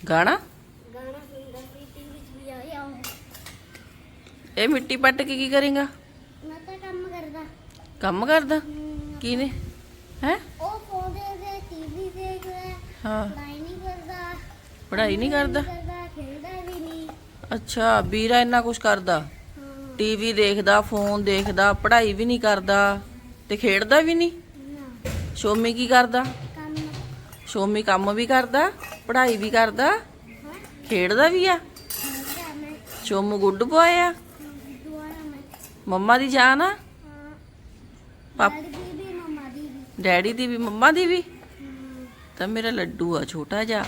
ਗਾਣਾ? ਗਾਣਾ ਸੁਣਦਾ ਸੀ ਟੀਵੀ ਵਿੱਚ ਵੀ ਆਇਆ ਉਹ ਇਹ ਮਿੱਟੀ ਪੱਟ ਕੇ ਕੀ ਕਰੇਗਾ? ਮੈਂ ਤਾਂ ਕੰਮ ਕਰਦਾ। ਕੰਮ ਕਰਦਾ? ਕੀ ਨੇ? ਹੈ? ਉਹ ਫੋਨ ਦੇ ਦੇ ਟੀਵੀ ਦੇਖਦਾ ਹਾਂ। ਪੜਾਈ ਨਹੀਂ ਕਰਦਾ। ਪੜ੍ਹਾਈ ਨਹੀਂ ਕਰਦਾ? ਖੇਡਦਾ ਵੀ ਨਹੀਂ। ਅੱਛਾ ਵੀਰਾ ਇੰਨਾ ਕੁਝ ਕਰਦਾ? ਟੀਵੀ ਦੇਖਦਾ ਫੋਨ ਦੇਖਦਾ ਪੜ੍ਹਾਈ ਵੀ ਨਹੀਂ ਕਰਦਾ ਤੇ ਖੇਡਦਾ ਵੀ ਨਹੀਂ? ਸ਼ੋਮੀ ਕੀ ਕਰਦਾ? ਕੰਮ। ਸ਼ੋਮੀ ਕੰਮ ਵੀ ਕਰਦਾ? ਪੜ੍ਹਾਈ ਵੀ ਕਰਦਾ ਖੇਡਦਾ ਵੀ ਆ। ਖੇਡਦਾ ਮੈਂ ਸ਼ੋਮੂ ਗੁੱਡ ਬॉय ਆ। ਮੰਮਾ ਦੀ ਜਾਨ ਆ। ਡੈਡੀ ਦੀ ਵੀ ਮਮਾ ਦੀ ਵੀ। ਤਾਂ ਮੇਰਾ ਲੱਡੂ ਆ ਛੋਟਾ ਜਿਹਾ।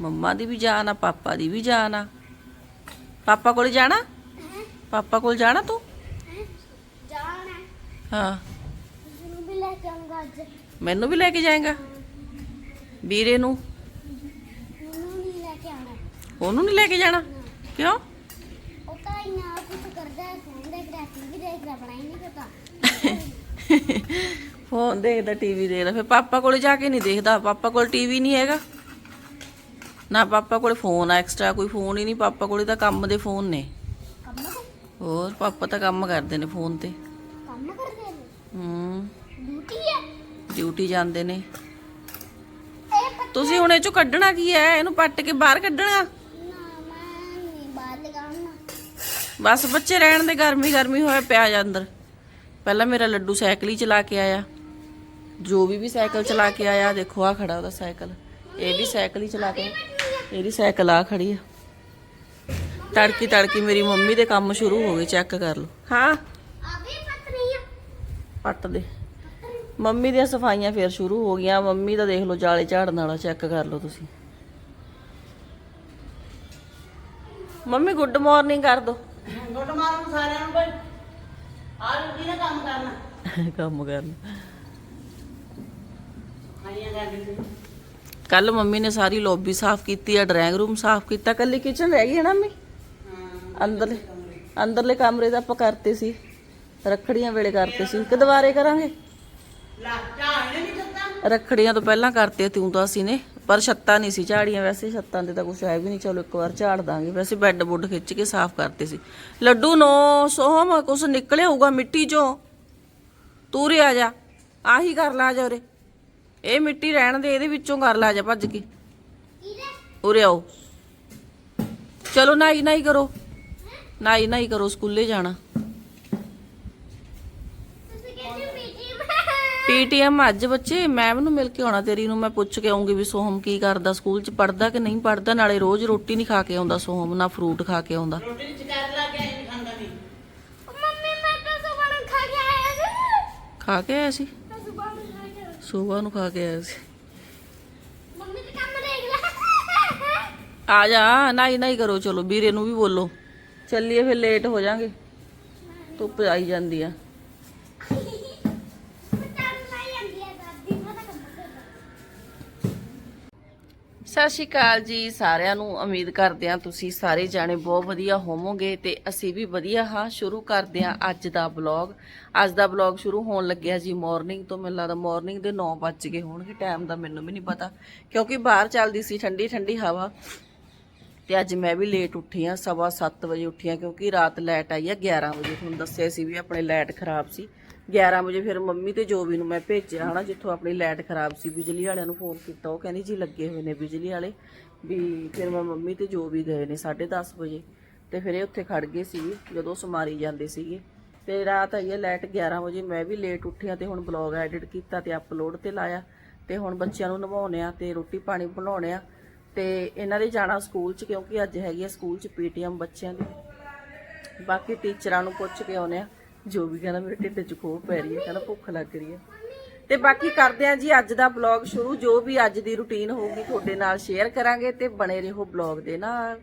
ਮੰਮਾ ਦੀ ਵੀ ਜਾਨ ਆ ਪਾਪਾ ਦੀ ਵੀ ਜਾਨ ਆ। ਪਾਪਾ ਕੋਲ ਜਾਣਾ? ਪਾਪਾ ਕੋਲ ਜਾਣਾ ਤੂੰ? ਹੈਂ? ਜਾਣਾ ਮੈਨੂੰ ਵੀ ਲੈ ਕੇ ਜਾਏਗਾ? ਵੀਰੇ ਨੂੰ ਉਹਨੂੰ ਨਹੀਂ ਲੈ ਕੇ ਆਉਣਾ ਉਹਨੂੰ ਨਹੀਂ ਲੈ ਕੇ ਜਾਣਾ? ਕਿਉਂ? ਉਹ ਤਾਂ ਇੰਨਾ ਕੁਝ ਕਰਦਾ ਹੈ ਫੋਨ ਦੇਖਦਾ ਟੀਵੀ ਦੇਖਦਾ ਪੜਾਈ ਨਹੀਂ ਕਰਦਾ। ਫੋਨ ਦੇਖਦਾ ਟੀਵੀ ਦੇਖਦਾ ਫਿਰ ਪਾਪਾ ਕੋਲੇ ਜਾ ਕੇ ਨਹੀਂ ਦੇਖਦਾ। ਪਾਪਾ ਕੋਲ ਟੀਵੀ ਨਹੀਂ ਹੈਗਾ। ਨਾ ਪਾਪਾ ਕੋਲੇ ਫੋਨ ਆ ਐਕਸਟਰਾ ਕੋਈ ਫੋਨ ਹੀ ਨਹੀਂ ਪਾਪਾ ਕੋਲੇ ਤਾਂ ਕੰਮ ਦੇ ਫੋਨ ਨੇ। ਕੰਮ ਹੋਰ ਪਾਪਾ ਤਾਂ ਕੰਮ ਕਰਦੇ ਨੇ ਫੋਨ ਤੇ। ਕੰਮ ਕਰਦੇ ਨੇ? ਹੂੰ। ਡਿਊਟੀ ਹੈ ਡਿਊਟੀ ਜਾਂਦੇ ਨੇ। ਤੁਸੀਂ ਹੁਣ ਇਹ ਚੋਂ ਕੱਢਣਾ ਕੀ ਹੈ? ਇਹਨੂੰ ਪੱਟ ਕੇ ਬਾਹਰ ਕੱਢਣਾ? ਬਸ ਬੱਚੇ ਰਹਿਣ ਦੇ ਗਰਮੀ ਗਰਮੀ ਹੋਇਆ ਪਿਆ ਜਾ ਅੰਦਰ। ਪਹਿਲਾਂ ਮੇਰਾ ਲੱਡੂ ਸਾਈਕਲ ਹੀ ਚਲਾ ਕੇ ਆਇਆ। ਜੋ ਵੀ ਵੀ ਸਾਈਕਲ ਚਲਾ ਕੇ ਆਇਆ ਦੇਖੋ ਆ ਖੜਾ ਉਹਦਾ ਸਾਈਕਲ। ਇਹ ਵੀ ਸਾਈਕਲ ਹੀ ਚਲਾ ਕੇ ਇਹਦੀ ਸਾਈਕਲ ਆ ਖੜੀ ਆ। ਤੜਕੀ ਤੜਕੀ ਮੇਰੀ ਮੰਮੀ ਦੇ ਕੰਮ ਸ਼ੁਰੂ ਹੋ ਗਏ ਚੈੱਕ ਕਰ ਲਓ। ਹਾਂ। ਪੱਟ ਦੇ। ਮੰਮੀ ਦੀਆਂ ਸਫਾਈਆਂ ਫੇਰ ਸ਼ੁਰੂ ਹੋ ਗਈਆਂ। ਮੰਮੀ ਦਾ ਦੇਖ ਲਓ ਜਾਲੇ ਝਾੜਨ ਵਾਲਾ ਚੈੱਕ ਕਰ ਲਓ ਤੁਸੀਂ। ਮੰਮੀ ਗੁੱਡ ਮਾਰਨਿੰਗ ਕਰ ਦੋ। ਗੁੱਡ ਮਾਰਨ ਸਾਰਿਆਂ ਨੂੰ ਬਈ ਆ ਰੁਕੀ ਨਾ ਕੰਮ ਕਰਨਾ। ਕੰਮ ਕਰਨ। ਖਾਈਆਂ ਕਰਦੀ ਸੀ ਕੱਲ ਮੰਮੀ ਨੇ ਸਾਰੀ ਲੌਬੀ ਸਾਫ਼ ਕੀਤੀ ਆ ਡਰਾਇੰਗ ਰੂਮ ਸਾਫ਼ ਕੀਤਾ। ਕੱਲੀ ਕਿਚਨ ਰਹਿ ਗਈ ਹੈ ਨਾ ਮੰਮੀ? ਅੰਦਰਲੇ ਅੰਦਰਲੇ ਕਮਰੇ ਦਾ ਆਪਾਂ ਕਰਤੇ ਸੀ। ਰੱਖੜੀਆਂ ਵੇਲੇ ਕਰਤੇ ਸੀ। ਕਿ ਦੁਬਾਰੇ ਕਰਾਂਗੇ? ਲਾ ਝਾੜਨੇ ਨਹੀਂ ਦਿੱਤਾ। ਰੱਖੜੀਆਂ ਤੋਂ ਪਹਿਲਾਂ ਕਰਤੇ ਤੂੰ ਤਾਂ ਅਸੀਂ ਨੇ। ਪਰ ਛੱਤਾਂ ਨਹੀਂ ਸੀ ਝਾੜੀਆਂ, ਵੈਸੇ ਛੱਤਾਂ ਤੇ ਤਾਂ ਕੁਝ ਹੈ ਵੀ ਨਹੀਂ। ਚਲੋ ਇੱਕ ਵਾਰ ਝਾੜ ਦਾਂਗੇ। ਵੈਸੇ ਬੈੱਡ ਬੁੱਡ ਖਿੱਚ ਕੇ ਸਾਫ਼ ਕਰਤੇ ਸੀ। ਲੱਡੂ ਨੋ ਸੋਹਮ, ਕੁਛ ਨਿਕਲਿਆ ਹੋਊਗਾ ਮਿੱਟੀ ਚੋਂ। ਤੂੰ ਰੇ ਆ ਜਾ, ਆਹੀ ਕਰ ਲਾ ਜਾ ਉਰੇ। ਇਹ ਮਿੱਟੀ ਰਹਿਣ ਦੇ, ਇਹਦੇ ਵਿੱਚੋਂ ਕਰ ਲਾ ਜਾ, ਭੱਜ ਕੇ। ਉਰੇ ਆਓ। ਚਲੋ ਨਾਈ ਨਾਈ ਕਰੋ। ਨਾਈ ਨਾਈ ਕਰੋ, ਸਕੂਲੇ ਜਾਣਾ ਤੁਸੀਂ ਕਹਿੰਦੇ ਮੀਟਿੰਗ ਪੀਟੀਐਮ ਅੱਜ ਬੱਚੇ ਮੈਮ ਨੂੰ ਮਿਲ ਕੇ ਆਉਣਾ ਤੇਰੀ ਨੂੰ ਮੈਂ ਪੁੱਛ ਕੇ ਆਉਂਗੀ ਵੀ ਸੋਹਮ ਕੀ ਕਰਦਾ ਸਕੂਲ 'ਚ ਪੜਦਾ ਕਿ ਨਹੀਂ ਪੜਦਾ ਨਾਲੇ ਰੋਜ਼ ਰੋਟੀ ਨਹੀਂ ਖਾ ਕੇ ਆਉਂਦਾ ਸੋਹਮ ਨਾ ਫਰੂਟ ਖਾ ਕੇ ਆਉਂਦਾ। ਰੋਟੀ ਲਾ ਕੇ ਨਹੀਂ ਖਾਂਦਾ ਨਹੀਂ ਮੰਮੀ ਮੈਂ ਤਾਂ ਸੁਬਾਹ ਨੂੰ ਖਾ ਕੇ ਆਇਆ ਸੀ। ਖਾ ਕੇ ਆਇਆ ਸੀ? ਮੈਂ ਸੁਬਾਹ ਨੂੰ ਖਾ ਕੇ ਆਇਆ। ਸੀ। ਮੰਮੀ ਤੇ ਕੰਮ ਦੇਖ ਲੈ। ਆ ਜਾ ਨਾਈ ਨਾਈ ਕਰੋ ਚਲੋ ਵੀਰੇ ਨੂੰ ਵੀ ਬੋਲੋ। ਚੱਲੀਏ ਫਿਰ ਲੇਟ ਹੋ ਜਾਾਂਗੇ। ਧੁੱਪ ਆਈ ਜਾਂਦੀ ਆ ਪਤਾ ਨਹੀਂ ਜਾਂਦੀ ਹੈ ਦਾਦੀ ਮੈਂ ਤਾਂ ਕੰਮ ਕਰਦਾ ਸਤਿ ਸ਼੍ਰੀ ਅਕਾਲ ਜੀ। ਸਾਰਿਆਂ ਨੂੰ ਉਮੀਦ ਕਰਦੇ ਹਾਂ ਤੁਸੀਂ ਸਾਰੇ ਜਾਣੇ ਬਹੁਤ ਵਧੀਆ ਹੋਵੋਗੇ ਤੇ ਅਸੀਂ ਵੀ ਵਧੀਆ ਹਾਂ। ਸ਼ੁਰੂ ਕਰਦੇ ਹਾਂ ਅੱਜ ਦਾ ਬਲੌਗ ਅੱਜ ਦਾ ਬਲੌਗ ਸ਼ੁਰੂ ਹੋਣ ਲੱਗਿਆ ਜੀ ਮਾਰਨਿੰਗ ਤੋਂ। ਮੈਨੂੰ ਲੱਗਦਾ ਮਾਰਨਿੰਗ ਦੇ 9 ਵੱਜ ਗਏ ਹੋਣਗੇ। ਟਾਈਮ ਦਾ ਮੈਨੂੰ ਵੀ ਨਹੀਂ ਪਤਾ। ਕਿਉਂਕਿ ਬਾਹਰ ਚੱਲਦੀ ਸੀ ਠੰਡੀ ਠੰਡੀ ਹਵਾ। ਤੇ ਅੱਜ ਮੈਂ ਵੀ ਲੇਟ ਉੱਠੀ ਆ ਸਵਾ 7 ਵਜੇ ਉੱਠੀ ਆ ਕਿਉਂਕਿ ਰਾਤ ਲਾਈਟ ਆਈ ਆ 11 ਵਜੇ। ਤੁਹਾਨੂੰ ਦੱਸਿਆ ਸੀ ਵੀ ਆਪਣੇ ਲਾਈਟ ਖਰਾਬ ਸੀ। 11 ਵਜੇ ਫਿਰ ਮੰਮੀ ਤੇ ਜੋਬੀ ਨੂੰ ਮੈਂ ਭੇਜਿਆ, ਹਨਾ, ਜਿੱਥੋਂ ਆਪਣੀ ਲਾਈਟ ਖਰਾਬ ਸੀ, ਬਿਜਲੀ ਵਾਲਿਆਂ ਨੂੰ ਫੋਨ ਕੀਤਾ। ਉਹ ਕਹਿੰਦੀ ਜੀ ਲੱਗੇ ਹੋਏ ਨੇ ਬਿਜਲੀ ਵਾਲੇ, ਵੀ ਫਿਰ ਮੈਂ ਮੰਮੀ ਤੇ ਜੋਬੀ ਗਏ ਨੇ 10:30 ਵਜੇ। ਤੇ ਫਿਰ ਇਹ ਉੱਥੇ ਖੜ ਗਏ ਸੀ, ਜਦੋਂ ਸਮਾਰੀ ਜਾਂਦੇ ਸੀਗੇ। ਤੇ ਰਾਤ ਆਈ ਹੈ ਲਾਈਟ 11 ਵਜੇ, ਮੈਂ ਵੀ ਲੇਟ ਉੱਠਿਆ ਤੇ ਹੁਣ ਬਲੌਗ ਐਡਿਟ ਕੀਤਾ ਤੇ ਅਪਲੋਡ ਤੇ ਲਾਇਆ। ਤੇ ਹੁਣ ਬੱਚਿਆਂ ਨੂੰ ਨਵਾਉਣੇ ਆ ਤੇ ਰੋਟੀ ਪਾਣੀ ਬਣਾਉਣੇ ਆ। ਤੇ ਇਹਨਾਂ ਦੇ ਜਾਣਾ ਸਕੂਲ 'ਚ, ਕਿਉਂਕਿ ਅੱਜ ਹੈਗੀ ਆ ਸਕੂਲ 'ਚ ਪੀਟੀਐਮ ਬੱਚਿਆਂ ਦੀ। ਬਾਕੀ ਟੀਚਰਾਂ ਨੂੰ ਪੁੱਛ ਕੇ ਆਉਨੇ ਆ। ਜੋ ਵੀ ਕਹਿੰਦਾ ਮੇਰੇ ਢਿੱਡ 'ਚ ਖੋਹ ਪੈ ਰਹੀ ਹੈ ਕਹਿੰਦਾ ਭੁੱਖ ਲੱਗ ਰਹੀ ਹੈ। ਤੇ ਬਾਕੀ ਕਰਦੇ ਆ ਜੀ ਅੱਜ ਦਾ ਬਲੌਗ ਸ਼ੁਰੂ ਜੋ ਵੀ ਅੱਜ ਦੀ ਰੁਟੀਨ ਹੋਊਗੀ ਤੁਹਾਡੇ ਨਾਲ ਸ਼ੇਅਰ ਕਰਾਂਗੇ ਤੇ ਬਣੇ ਰਹੋ ਬਲੌਗ ਦੇ ਨਾਲ।